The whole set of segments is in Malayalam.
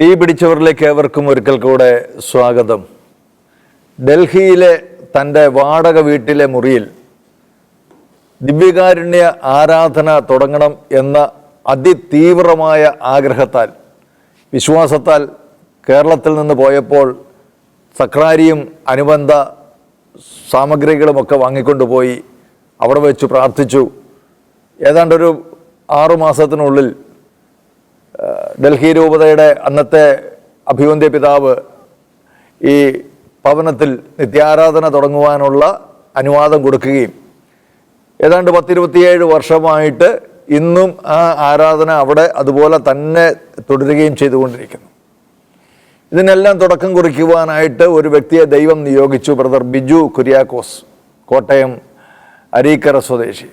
തീ പിടിച്ചവരിലേക്ക് ഏവർക്കും ഒരിക്കൽ കൂടെ സ്വാഗതം. ഡൽഹിയിലെ തന്റെ വാടക വീട്ടിലെ മുറിയിൽ ദിവ്യകാരുണ്യ ആരാധന തുടങ്ങണം എന്ന അതിതീവ്രമായ ആഗ്രഹത്താൽ വിശ്വാസത്താൽ കേരളത്തിൽ നിന്ന് പോയപ്പോൾ സക്രാരിയും അനുബന്ധ സാമഗ്രികളുമൊക്കെ വാങ്ങിക്കൊണ്ടുപോയി അവിടെ വെച്ച് പ്രാർത്ഥിച്ചു. ഏതാണ്ടൊരു ആറുമാസത്തിനുള്ളിൽ ഡൽഹി രൂപതയുടെ അന്നത്തെ അഭിവന്ദ്യ പിതാവ് ഈ ഭവനത്തിൽ നിത്യാരാധന തുടങ്ങുവാനുള്ള അനുവാദം കൊടുക്കുകയും ഏതാണ്ട് പത്തിരുപത്തിയേഴ് വർഷമായിട്ട് ഇന്നും ആ ആരാധന അവിടെ അതുപോലെ തന്നെ തുടരുകയും ചെയ്തുകൊണ്ടിരിക്കുന്നു. ഇതിനെല്ലാം തുടക്കം കുറിക്കുവാനായിട്ട് ഒരു വ്യക്തിയെ ദൈവം നിയോഗിച്ചു ബ്രദർ ബിജു കുര്യാക്കോസ് കോട്ടയം അരീക്കര സ്വദേശി.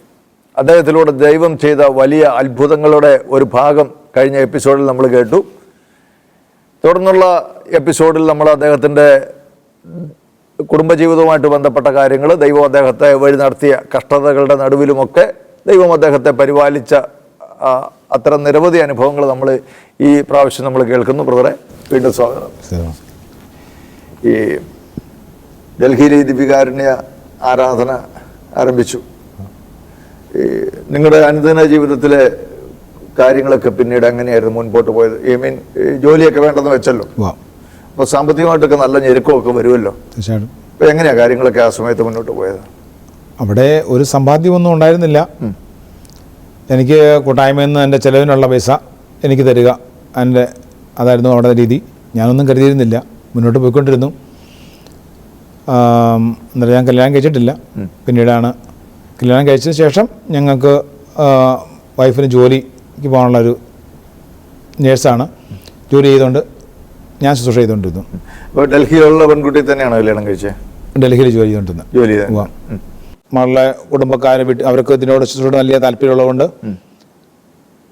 അദ്ദേഹത്തിലൂടെ ദൈവം ചെയ്ത വലിയ അത്ഭുതങ്ങളുടെ ഒരു ഭാഗം കഴിഞ്ഞ എപ്പിസോഡിൽ നമ്മൾ കേട്ടു. തുടർന്നുള്ള എപ്പിസോഡിൽ നമ്മൾ അദ്ദേഹത്തിന്റെ കുടുംബജീവിതവുമായിട്ട് ബന്ധപ്പെട്ട കാര്യങ്ങൾ ദൈവം അദ്ദേഹത്തെ വഴി നടത്തിയ കഷ്ടതകളുടെ നടുവിലുമൊക്കെ ദൈവം അദ്ദേഹത്തെ പരിപാലിച്ച അത്തരം നിരവധി അനുഭവങ്ങൾ നമ്മൾ ഈ പ്രാവശ്യം നമ്മൾ കേൾക്കുന്നു. ബ്രദറെ വീണ്ടും സ്വാഗതം. ഈ ഡൽഹിയിലെ ദീപികാരുണ്യ ആരാധന ആരംഭിച്ചു. ഈ നിങ്ങളുടെ അനുദിന ജീവിതത്തിലെ കാര്യങ്ങളൊക്കെ പിന്നീട് എങ്ങനെയായിരുന്നു മുൻപോട്ട് പോയത്. ഐ മീൻ ജോലിയൊക്കെ വേണ്ടെന്ന് വെച്ചല്ലോ. അപ്പോൾ സാമ്പത്തികമായിട്ടൊക്കെ നല്ല ഞെരുക്കമൊക്കെ വരുമല്ലോ. തീർച്ചയായിട്ടും. അപ്പോൾ എങ്ങനെയാണ് കാര്യങ്ങളൊക്കെ ആ സമയത്ത് മുന്നോട്ട് പോയത്? അവിടെ ഒരു സമ്പാദ്യമൊന്നും ഉണ്ടായിരുന്നില്ല. എനിക്ക് കൂട്ടായ്മയിൽ നിന്ന് എന്റെ ചിലവിനുള്ള പൈസ എനിക്ക് തരിക. എന്റെ അതായിരുന്നു അവിടെ രീതി. ഞാനൊന്നും കരുതിയിരുന്നില്ല. മുന്നോട്ട് പോയിക്കൊണ്ടിരുന്നു. എന്നിട്ട് ഞാൻ കല്യാണം കഴിച്ചിട്ടില്ല. പിന്നീടാണ് കല്യാണം കഴിച്ചതിന് ശേഷം ഞങ്ങൾക്ക് വൈഫിന് വൈഫിന് ജോലിക്ക് പോകാനുള്ളൊരു നേഴ്സാണ്. ജോലി ചെയ്തുകൊണ്ട് ഞാൻ ശുശ്രൂഷ ചെയ്തുകൊണ്ടിരുന്നു. അപ്പോൾ ഡൽഹിയിലുള്ള പെൺകുട്ടി തന്നെയാണോ കല്യാണം കഴിച്ചത് ഡൽഹിയിൽ ജോലി ചെയ്തുകൊണ്ടിരുന്നത് ജോലി. മകളെ കുടുംബക്കാരെ വിട്ട് അവർക്ക് ഇതിനോട് ശുശ്രൂഷ വലിയ താല്പര്യമുള്ളതുകൊണ്ട്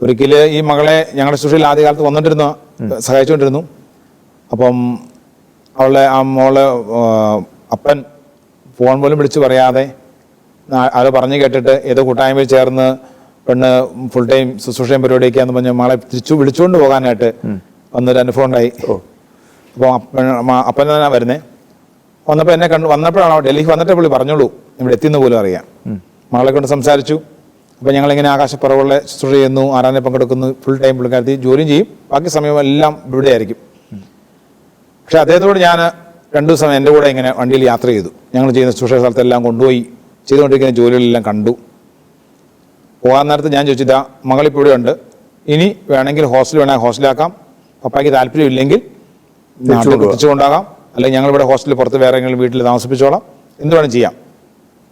ഒരിക്കൽ ഈ മകളെ ഞങ്ങളുടെ ശുശ്രൂഷയിൽ ആദ്യകാലത്ത് വന്നിട്ടിരുന്നു സഹായിച്ചുകൊണ്ടിരുന്നു. അപ്പം അവളെ ആ മോളെ അപ്പൻ ഫോൺ പോലും വിളിച്ച് പറയാതെ ആരോ പറഞ്ഞു കേട്ടിട്ട് ഏതോ കൂട്ടായ്മയിൽ ചേർന്ന് പെണ്ണ് ഫുൾ ടൈം ശുശ്രൂഷയും പരിപാടിയൊക്കെയാന്ന് പറഞ്ഞാൽ മാളെ തിരിച്ചു വിളിച്ചുകൊണ്ട് പോകാനായിട്ട് വന്നൊരു അനുഭവം ഉണ്ടായി അപ്പോൾ അപ്പൻ തന്നെ വരുന്നേ. വന്നപ്പോൾ എന്നെ കണ്ടു വന്നപ്പോഴാണ് ഡൽഹി വന്നിട്ട് പുള്ളി പറഞ്ഞോളൂ. ഇവിടെ എത്തിയെന്ന് പോലും അറിയാം. മകളെ കൊണ്ട് സംസാരിച്ചു. അപ്പോൾ ഞങ്ങളിങ്ങനെ ആകാശപ്പുറവുകളെ ശുശ്രൂഷ ചെയ്യുന്നു ആരാധന പങ്കെടുക്കുന്നു ഫുൾ ടൈം പുള്ളിക്കാരത്തി ജോലിയും ചെയ്യും. ബാക്കി സമയം എല്ലാം ഇവിടെ ആയിരിക്കും പക്ഷെ അദ്ദേഹത്തോട് ഞാൻ രണ്ടു ദിവസം എന്റെ കൂടെ ഇങ്ങനെ വണ്ടിയിൽ യാത്ര ചെയ്തു. ഞങ്ങൾ ചെയ്യുന്ന ശുശ്രൂഷ സ്ഥലത്തെല്ലാം കൊണ്ടുപോയി. ചെയ്തുകൊണ്ടിരിക്കുന്ന ജോലികളെല്ലാം കണ്ടു. പോകാൻ നേരത്ത് ഞാൻ ചോദിച്ചതാ മകളിപ്പോൾ ഇവിടെ ഉണ്ട് ഇനി വേണമെങ്കിൽ ഹോസ്റ്റൽ വേണമെങ്കിൽ ഹോസ്റ്റലാക്കാം പപ്പായ്ക്ക് താല്പര്യമില്ലെങ്കിൽ. തിരിച്ചു കൊണ്ടാകാം അല്ലെങ്കിൽ ഞങ്ങൾ ഇവിടെ ഹോസ്റ്റലിൽ പുറത്ത് വേറെ എങ്കിലും വീട്ടിൽ താമസിപ്പിച്ചോളാം. എന്ത് വേണം ചെയ്യാം.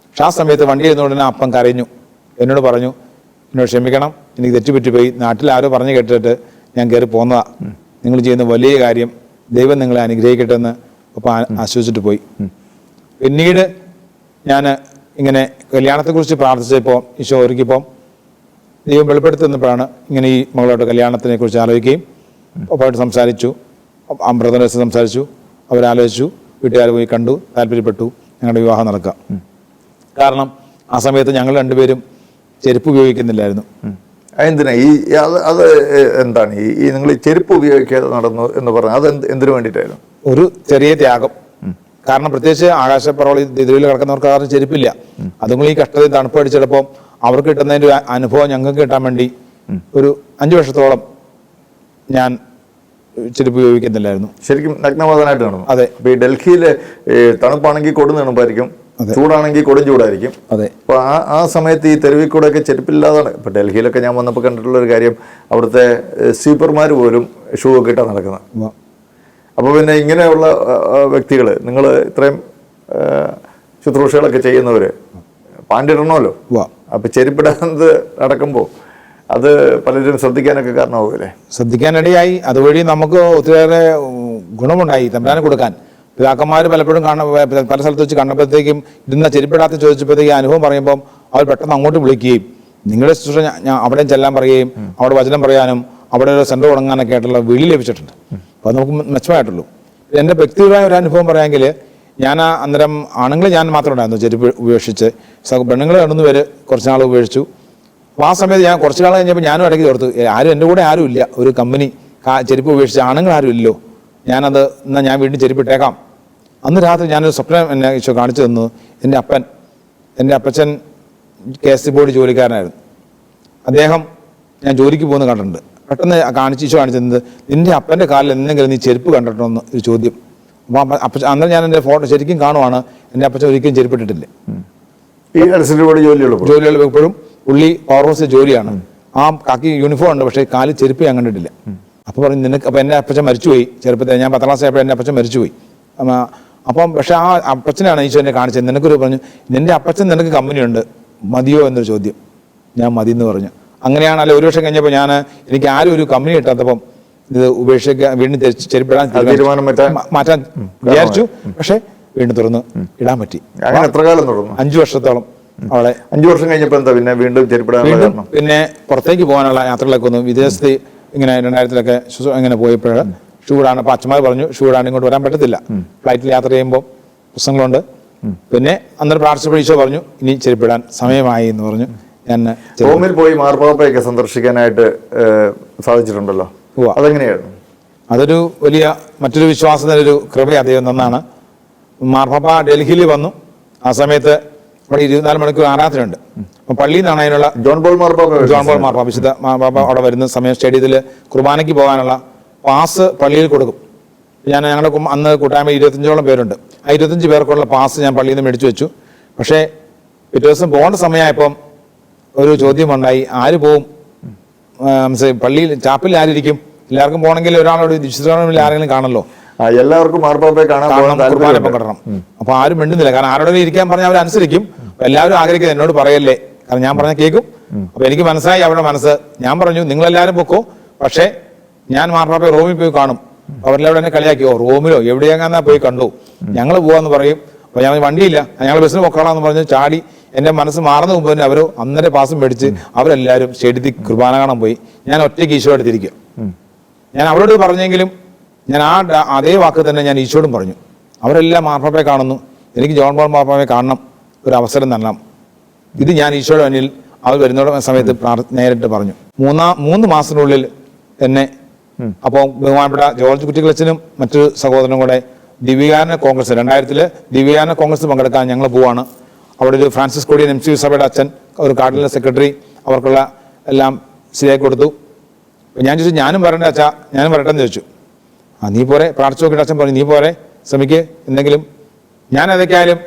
പക്ഷെ ആ സമയത്ത് വണ്ടി ഇരുന്നുകൊണ്ട് അപ്പം കരഞ്ഞു. എന്നോട് പറഞ്ഞു എന്നോട് ക്ഷമിക്കണം. എനിക്ക് തെറ്റുപറ്റിപ്പോയി നാട്ടിൽ ആരോ പറഞ്ഞു കേട്ടിട്ട് ഞാൻ കയറി പോന്നതാ. നിങ്ങൾ ചെയ്യുന്ന വലിയ കാര്യം ദൈവം നിങ്ങളെ അനുഗ്രഹിക്കട്ടെ എന്ന് അപ്പം ആശ്വസിച്ചിട്ട് പോയി. പിന്നീട് ഞാൻ ഇങ്ങനെ കല്യാണത്തെക്കുറിച്ച് പ്രാർത്ഥിച്ചപ്പോൾ ഈശോ ഒരുക്കിയപ്പോൾ ദൈവം വെളിപ്പെടുത്തുന്നപ്പോഴാണ് ഇങ്ങനെ ഈ മകളോട് കല്യാണത്തിനെ കുറിച്ച് ആലോചിക്കുകയും ഒപ്പമായിട്ട് സംസാരിച്ചു. ബ്രദറേഴ്സ് സംസാരിച്ചു. അവരാലോചിച്ചു. വീട്ടുകാർ പോയി കണ്ടു. താല്പര്യപ്പെട്ടു. ഞങ്ങളുടെ വിവാഹം നടക്കാം. കാരണം ആ സമയത്ത് ഞങ്ങൾ രണ്ടുപേരും ചെരുപ്പ് ഉപയോഗിക്കുന്നില്ലായിരുന്നു. എന്തിനാ? ഈ അത് അത് എന്താണ്? ഈ നിങ്ങൾ ഈ ചെരുപ്പ് ഉപയോഗിക്കാതെ നടന്നു എന്ന് പറഞ്ഞാൽ അത് എന്ത് എന്തിനു വേണ്ടിയിട്ടായിരുന്നു? ഒരു ചെറിയ ത്യാഗം. കാരണം പ്രത്യേകിച്ച് ആകാശപ്പറവളി ഇതിൽ കിടക്കുന്നവർക്ക് കാരണം ചെരുപ്പില്ല. അതുങ്ങൾ ഈ കഷ്ടതയും തണുപ്പ് അടിച്ചെടുപ്പം അവർക്ക് കിട്ടുന്നതിന്റെ ഒരു അനുഭവം ഞങ്ങൾക്ക് കിട്ടാൻ വേണ്ടി ഒരു അഞ്ചു വർഷത്തോളം ഞാൻ ചെരുപ്പ് ഉപയോഗിക്കുന്നില്ലായിരുന്നു. ശരിക്കും നഗ്നവാദനായിട്ട് കാണും അതെ. ഈ ഡൽഹിയിൽ തണുപ്പാണെങ്കിൽ കൊടും തണുപ്പായിരിക്കും ചൂടാണെങ്കിൽ കൊടും ചൂടായിരിക്കും. അതെ. അപ്പോൾ ആ ആ സമയത്ത് ഈ തെരുവിൽ കൂടെ ഒക്കെ ചെരുപ്പില്ലാതാണ്. ഇപ്പൊ ഡൽഹിയിലൊക്കെ ഞാൻ വന്നപ്പോൾ കണ്ടിട്ടുള്ള ഒരു കാര്യം അവിടുത്തെ സ്വീപ്പർമാർ പോലും ഷൂ ഒക്കെ ഇട്ടാണ് നടക്കുന്നത്. അപ്പോൾ പിന്നെ ഇങ്ങനെയുള്ള വ്യക്തികൾ നിങ്ങൾ ഇത്രയും ശുശ്രൂഷകളൊക്കെ ചെയ്യുന്നവർ പാണ്ടിടണമല്ലോ ഉവ്വ. അപ്പൊ ചെരുപ്പിടാതെ നടക്കുമ്പോൾ അത് പലരും ശ്രദ്ധിക്കാനൊക്കെ കാരണമാവില്ലേ ശ്രദ്ധിക്കാനിടയായി. അതുവഴി നമുക്ക് ഒത്തിരിയേറെ ഗുണമുണ്ടായി തമ്പാനം കൊടുക്കാൻ. പിതാക്കന്മാർ പലപ്പോഴും കാണ പല സ്ഥലത്ത് വെച്ച് കണ്ടപ്പോഴത്തേക്കും ഇടുന്ന ചെരുപ്പിടാത്ത ചോദിച്ചപ്പോഴത്തേക്കും അനുഭവം പറയുമ്പം അവർ പെട്ടെന്ന് അങ്ങോട്ട് വിളിക്കുകയും നിങ്ങളുടെ ശുശ്രൂഷ ഞാൻ- അവിടെയും ചെല്ലാൻ പറയുകയും അവിടെ വചനം പറയാനും അവിടെ ഒരു സെന്റർ തുടങ്ങാനൊക്കെ ആയിട്ടുള്ള വിളി ലഭിച്ചിട്ടുണ്ട്. അപ്പോൾ നമുക്ക് മെച്ചമായിട്ടുള്ളൂ. എന്റെ വ്യക്തിപരമായ ഒരു അനുഭവം പറയാമെങ്കിൽ ഞാൻ ആ അന്നേരം ആണുങ്ങൾ ഞാൻ മാത്രം ഉണ്ടായിരുന്നു ചെരുപ്പ് ഉപേക്ഷിച്ച്. പെണ്ണുങ്ങൾ രണ്ടു പേര് കുറച്ച് നാൾ ഉപേക്ഷിച്ചു. അപ്പോൾ ആ സമയത്ത് ഞാൻ കുറച്ച് നാൾ കഴിഞ്ഞപ്പോൾ ഞാനും ഇടയ്ക്ക് ഓർത്തു ആരും എന്റെ കൂടെ ആരും ഇല്ല. ഒരു കമ്പനി ചെരുപ്പ് ഉപേക്ഷിച്ച് ആണുങ്ങളാരും ഇല്ലല്ലോ. ഞാനത് എന്നാൽ ഞാൻ വീണ്ടും ചെരുപ്പിട്ടേക്കാം അന്ന് രാത്രി ഞാനൊരു സ്വപ്നം എന്നെ ഈശോ കാണിച്ചു തന്നു. എന്റെ അപ്പൻ എന്റെ അപ്പച്ചൻ കെ എസ് സി ബോർഡ് ജോലിക്കാരനായിരുന്നു. അദ്ദേഹം ഞാൻ ജോലിക്ക് പോകുന്നത് കണ്ടിട്ടുണ്ട്. പെട്ടെന്ന് കാണിച്ച് ഈശോ കാണിച്ചു തന്നത് നിന്റെ അപ്പന്റെ കാലിൽ എന്തെങ്കിലും നീ ചെരുപ്പ് കണ്ടിട്ടുണ്ടോ? എന്ന് ഒരു ചോദ്യം. അപ്പച്ച അന്നേരം ഞാൻ എന്റെ ഫോട്ടോ ശരിക്കും കാണുവാണ്. എന്റെ അപ്പച്ച ഒരിക്കലും ചെരുപ്പിട്ടിട്ടില്ല ഈ ജോലിയുള്ളപ്പോൾ ജോലികൾ എപ്പോഴും പുള്ളി പവർ ഹൗസിൽ ജോലിയാണ്. ആ കാക്കി യൂണിഫോം ഉണ്ട് പക്ഷേ കാലിൽ ചെരുപ്പ് ഞാൻ കണ്ടിട്ടില്ല. അപ്പോൾ പറഞ്ഞു നിനക്ക് അപ്പം എന്റെ അപ്പച്ച മരിച്ചുപോയി ചെറുപ്പത്തിൽ ഞാൻ പത്താം ക്ലാസ് ആയപ്പോൾ എന്റെ അപ്പച്ച മരിച്ചുപോയി. അപ്പം പക്ഷേ ആ അപ്പച്ചനാണ് ഈശോ എന്നെ കാണിച്ചത്. നിനക്കൊരു പറഞ്ഞു നിന്റെ അപ്പച്ചൻ നിനക്ക് കമ്പനിയുണ്ട്. മതിയോ? എന്നൊരു ചോദ്യം. ഞാൻ മതി എന്ന് പറഞ്ഞു. അങ്ങനെയാണ് അല്ല ഒരു വർഷം കഴിഞ്ഞപ്പോൾ ഞാൻ എനിക്ക് ആരും ഒരു കമ്പനി കിട്ടാത്തപ്പം ഇത് ഉപേക്ഷിക്കാൻ വീണ്ടും ചെരിപ്പിടാൻ തീരുമാനം മാറ്റാൻ- വിചാരിച്ചു. പക്ഷേ വീണ്ടും തുറന്ന് ഇടാൻ പറ്റി. അങ്ങനെ എത്ര കാലം തുടർന്നു? അഞ്ചു വർഷത്തോളം അവളെ അഞ്ചു വർഷം കഴിഞ്ഞപ്പോ എന്താ പിന്നെ വീണ്ടും ചെരിപ്പിടാൻ പിന്നെ പുറത്തേക്ക് പോകാനുള്ള യാത്രകളൊക്കെ ഒന്നും വിദേശത്ത് ഇങ്ങനെ രണ്ടായിരത്തിലൊക്കെ ഇങ്ങനെ പോയപ്പോൾ ഷൂടാണ് അപ്പൊ അച്ഛന്മാർ പറഞ്ഞു ഷൂടാണ് ഇങ്ങോട്ട് വരാൻ പറ്റത്തില്ല. ഫ്ലൈറ്റിൽ യാത്ര ചെയ്യുമ്പോൾ പ്രശ്നങ്ങളുണ്ട്. പിന്നെ അന്നേരം പ്രാർത്ഥിച്ചപ്പോൾ ഈശോ പറഞ്ഞു ഇനി ചെരുപ്പിടാൻ സമയമായി എന്ന് പറഞ്ഞു. ഞാൻ റോമിൽ പോയി മാർപ്പാപ്പയൊക്കെ സന്ദർശിക്കാനായിട്ട് സാധിച്ചിട്ടുണ്ടല്ലോ. അതെങ്ങനെയായിരുന്നു? അതൊരു വലിയ മറ്റൊരു വിശ്വാസത്തിന്റെ ഒരു കൃപ അദ്ദേഹം തന്നാണ്. മാർപ്പാപ്പ ഡൽഹിയിൽ വന്നു. ആ സമയത്ത് അവിടെ ഇരുപത്തിനാല് മണിക്കൂർ ആരാധനയുണ്ട്. അപ്പം പള്ളിയിൽ നിന്നാണ് അതിനുള്ള ജോൺ പോൾ മാർപ്പാപ്പ ജോൺ പോൾ മാർപ്പാപ്പ വിശുദ്ധ മാർപ്പാപ്പ അവിടെ വരുന്ന സമയം സ്റ്റേഡിയത്തിൽ കുർബാനയ്ക്ക് പോകാനുള്ള പാസ് പള്ളിയിൽ കൊടുക്കും. ഞാൻ ഞങ്ങളുടെ അന്ന് കൂട്ടായ്മ ഇരുപത്തഞ്ചോളം പേരുണ്ട്. ആ ഇരുപത്തഞ്ച് പേർക്കുള്ള പാസ് ഞാൻ പള്ളിയിൽ നിന്ന് മേടിച്ചു വെച്ചു. പക്ഷേ പിറ്റേ ദിവസം പോകേണ്ട സമയമായപ്പം ഒരു ചോദ്യമുണ്ടായി ആര് പോവും? പള്ളിയിൽ ചാപ്പിൽ ആരായിരിക്കും എല്ലാവർക്കും പോകണമെങ്കിൽ ഒരാളോട് വിശ്വസിക്കണമെങ്കിൽ ആരെങ്കിലും കാണല്ലോ എല്ലാവർക്കും മാർപ്പാപ്പയെ കാണാൻ പങ്കെടുക്കണം അപ്പൊ ആരും മിണ്ടുന്നില്ല. കാരണം ആരോടെങ്കിലും ഇരിക്കാൻ പറഞ്ഞാൽ അവർ അനുസരിക്കും. എല്ലാവരും ആഗ്രഹിക്കുന്നത് എന്നോട് പറയല്ലേ. കാരണം ഞാൻ പറഞ്ഞ കേൾക്കും. അപ്പൊ എനിക്ക് മനസ്സായി അവരുടെ മനസ്സ്. ഞാൻ പറഞ്ഞു നിങ്ങൾ എല്ലാവരും പൊക്കോ? പക്ഷേ ഞാൻ മാർപ്പാപ്പയെ റൂമിൽ പോയി കാണും. അവരെല്ലാവരും എന്നെ കളിയാക്കിയോ റൂമിലോ? എവിടെയെങ്ങാന്നാ പോയി കണ്ടു. ഞങ്ങൾ പോവാന്ന് പറയും. അപ്പൊ ഞാൻ വണ്ടിയില്ല. ഞങ്ങൾ ബസ്സിന് പൊക്കോളാന്ന് പറഞ്ഞ് ചാടി എന്റെ മനസ്സ് മാറുന്ന മുമ്പ് തന്നെ അവർ അന്നേരം പാസം മേടിച്ച് അവരെല്ലാവരും സ്റ്റേഡിയത്തിൽ കുർബാന കാണാൻ പോയി. ഞാൻ ഒറ്റയ്ക്ക് ഈശോ എടുത്തിരിക്കുക ഞാൻ അവരോട് പറഞ്ഞെങ്കിലും ഞാൻ ആ അതേ വാക്ക് തന്നെ ഞാൻ ഈശോടും പറഞ്ഞു. അവരെല്ലാം മാർപ്പാപ്പയെ കാണുന്നു. എനിക്ക് ജോൺ പോൾ മാർപ്പാപ്പയെ കാണണം. ഒരു അവസരം തരണം. ഇത് ഞാൻ ഈശോയുടെ മുന്നിൽ അവർ വരുന്ന സമയത്ത് നേരിട്ട് പറഞ്ഞു. മൂന്നാം മൂന്ന് മാസത്തിനുള്ളിൽ എന്നെ അപ്പോൾ ബഹുമാനപ്പെട്ട ജോർജ് കുറ്റിക്കളച്ചനും മറ്റൊരു സഹോദരനും കൂടെ ദിവ്യകാരന കോൺഗ്രസ് രണ്ടായിരത്തിൽ ദിവ്യാന കോൺഗ്രസ് പങ്കെടുക്കാൻ ഞങ്ങൾ പോവാണ്. അവിടെ ഒരു ഫ്രാൻസിസ് കൊടിയൻ എം സി സഭയുടെ അച്ഛൻ ഒരു കാർഡിനൽ സെക്രട്ടറി അവർക്കുള്ള എല്ലാം ശരിയാക്കി കൊടുത്തു. ഞാൻ ചോദിച്ചു ഞാനും വരണ്ടേ അച്ഛാ ഞാനും വരട്ടെ എന്ന് ചോദിച്ചു. ആ നീ പോരെ പ്രാർത്ഥിച്ചു നോക്കിയിട്ട് അച്ഛൻ പറഞ്ഞു നീ പോരെ ശ്രമിക്ക് എന്തെങ്കിലും. ഞാൻ ഏതൊക്കെയായാലും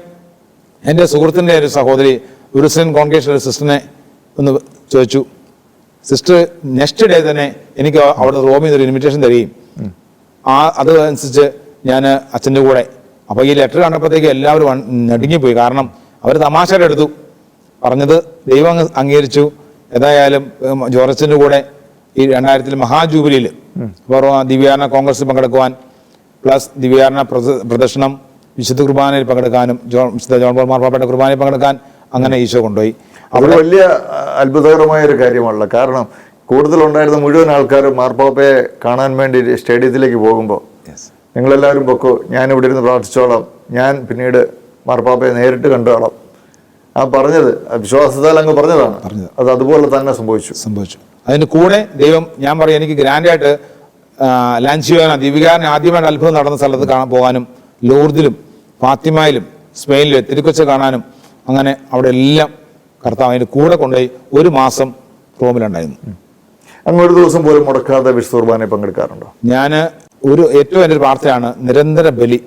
എന്റെ സുഹൃത്തിന്റെ ഒരു സഹോദരി ഉരുസൻ കോൺഗ്രേഷൻ ഒരു സിസ്റ്ററിനെ ഒന്ന് ചോദിച്ചു. സിസ്റ്റർ നെക്സ്റ്റ് ഡേ തന്നെ എനിക്ക് അവിടെ റോമിൽ നിന്ന് ഒരു ഇൻവിറ്റേഷൻ തരികയും. ആ അത് അനുസരിച്ച് ഞാൻ അച്ഛന്റെ കൂടെ. അപ്പോൾ ഈ ലെറ്റർ കണ്ടപ്പോഴത്തേക്ക് എല്ലാവരും നടുങ്ങിപ്പോയി കാരണം അവർ തമാശയുടെ എടുത്തു പറഞ്ഞത് ദൈവം അംഗീകരിച്ചു. ഏതായാലും ജോർജസിന്റെ കൂടെ ഈ രണ്ടായിരത്തിൽ മഹാജൂബിലിയിൽ അപ്പോൾ ദിവ്യാരണ കോൺഗ്രസ് പങ്കെടുക്കുവാൻ പ്ലസ് ദിവ്യാരണ പ്രദ- പ്രദർശനം വിശുദ്ധ കുർബാനയിൽ പങ്കെടുക്കാനും ജോൺ വിശുദ്ധ ജോൺ പോൾ മാർപ്പാപ്പയുടെ കുർബാനയിൽ പങ്കെടുക്കാൻ അങ്ങനെ ഈശോ കൊണ്ടുപോയി. അവിടെ വലിയ അത്ഭുതകരമായ ഒരു കാര്യമാണല്ലോ. കാരണം കൂടുതലുണ്ടായിരുന്ന മുഴുവൻ ആൾക്കാരും മാർപ്പാപ്പയെ കാണാൻ വേണ്ടി സ്റ്റേഡിയത്തിലേക്ക് പോകുമ്പോൾ നിങ്ങളെല്ലാവരും പൊക്കോ. ഞാൻ ഇവിടെ ഇരുന്ന് പ്രാർത്ഥിച്ചോളാം. ഞാൻ പിന്നീട് മാർപ്പാപ്പയെ നേരിട്ട് കണ്ടോളാം. ആ പറഞ്ഞത് വിശ്വാസത്താൽ അങ്ങ് പറഞ്ഞതാണ്. പറഞ്ഞത്. അത് അതുപോലെ തന്നെ സംഭവിച്ചു. സംഭവിച്ചു. അതിന് കൂടെ ദൈവം ഞാൻ പറയും എനിക്ക് ഗ്രാൻഡായിട്ട് ലാൻസിയോന ദീപികാരൻ ആദ്യമായിട്ട് അത്ഭുതം നടന്ന സ്ഥലത്ത് കാണാൻ പോകാനും ലോർദിലും ഫാത്തിമയിലും സ്പെയിനിലും തിരുക്കൊച്ച കാണാനും അങ്ങനെ അവിടെ എല്ലാം കർത്താവ് അതിന് കൂടെ കൊണ്ടുപോയി ഒരു മാസം റോമിലുണ്ടായിരുന്നു. അങ്ങ് ഒരു ദിവസം പോലും മുടക്കാതെ വിശുദ്ധ കുർബാനയിൽ പങ്കെടുക്കാറുണ്ടോ? ഞാൻ ഒരു ഏറ്റവും എന്റെ ഒരു പ്രാർത്ഥനയാണ് നിരന്തര ബലി.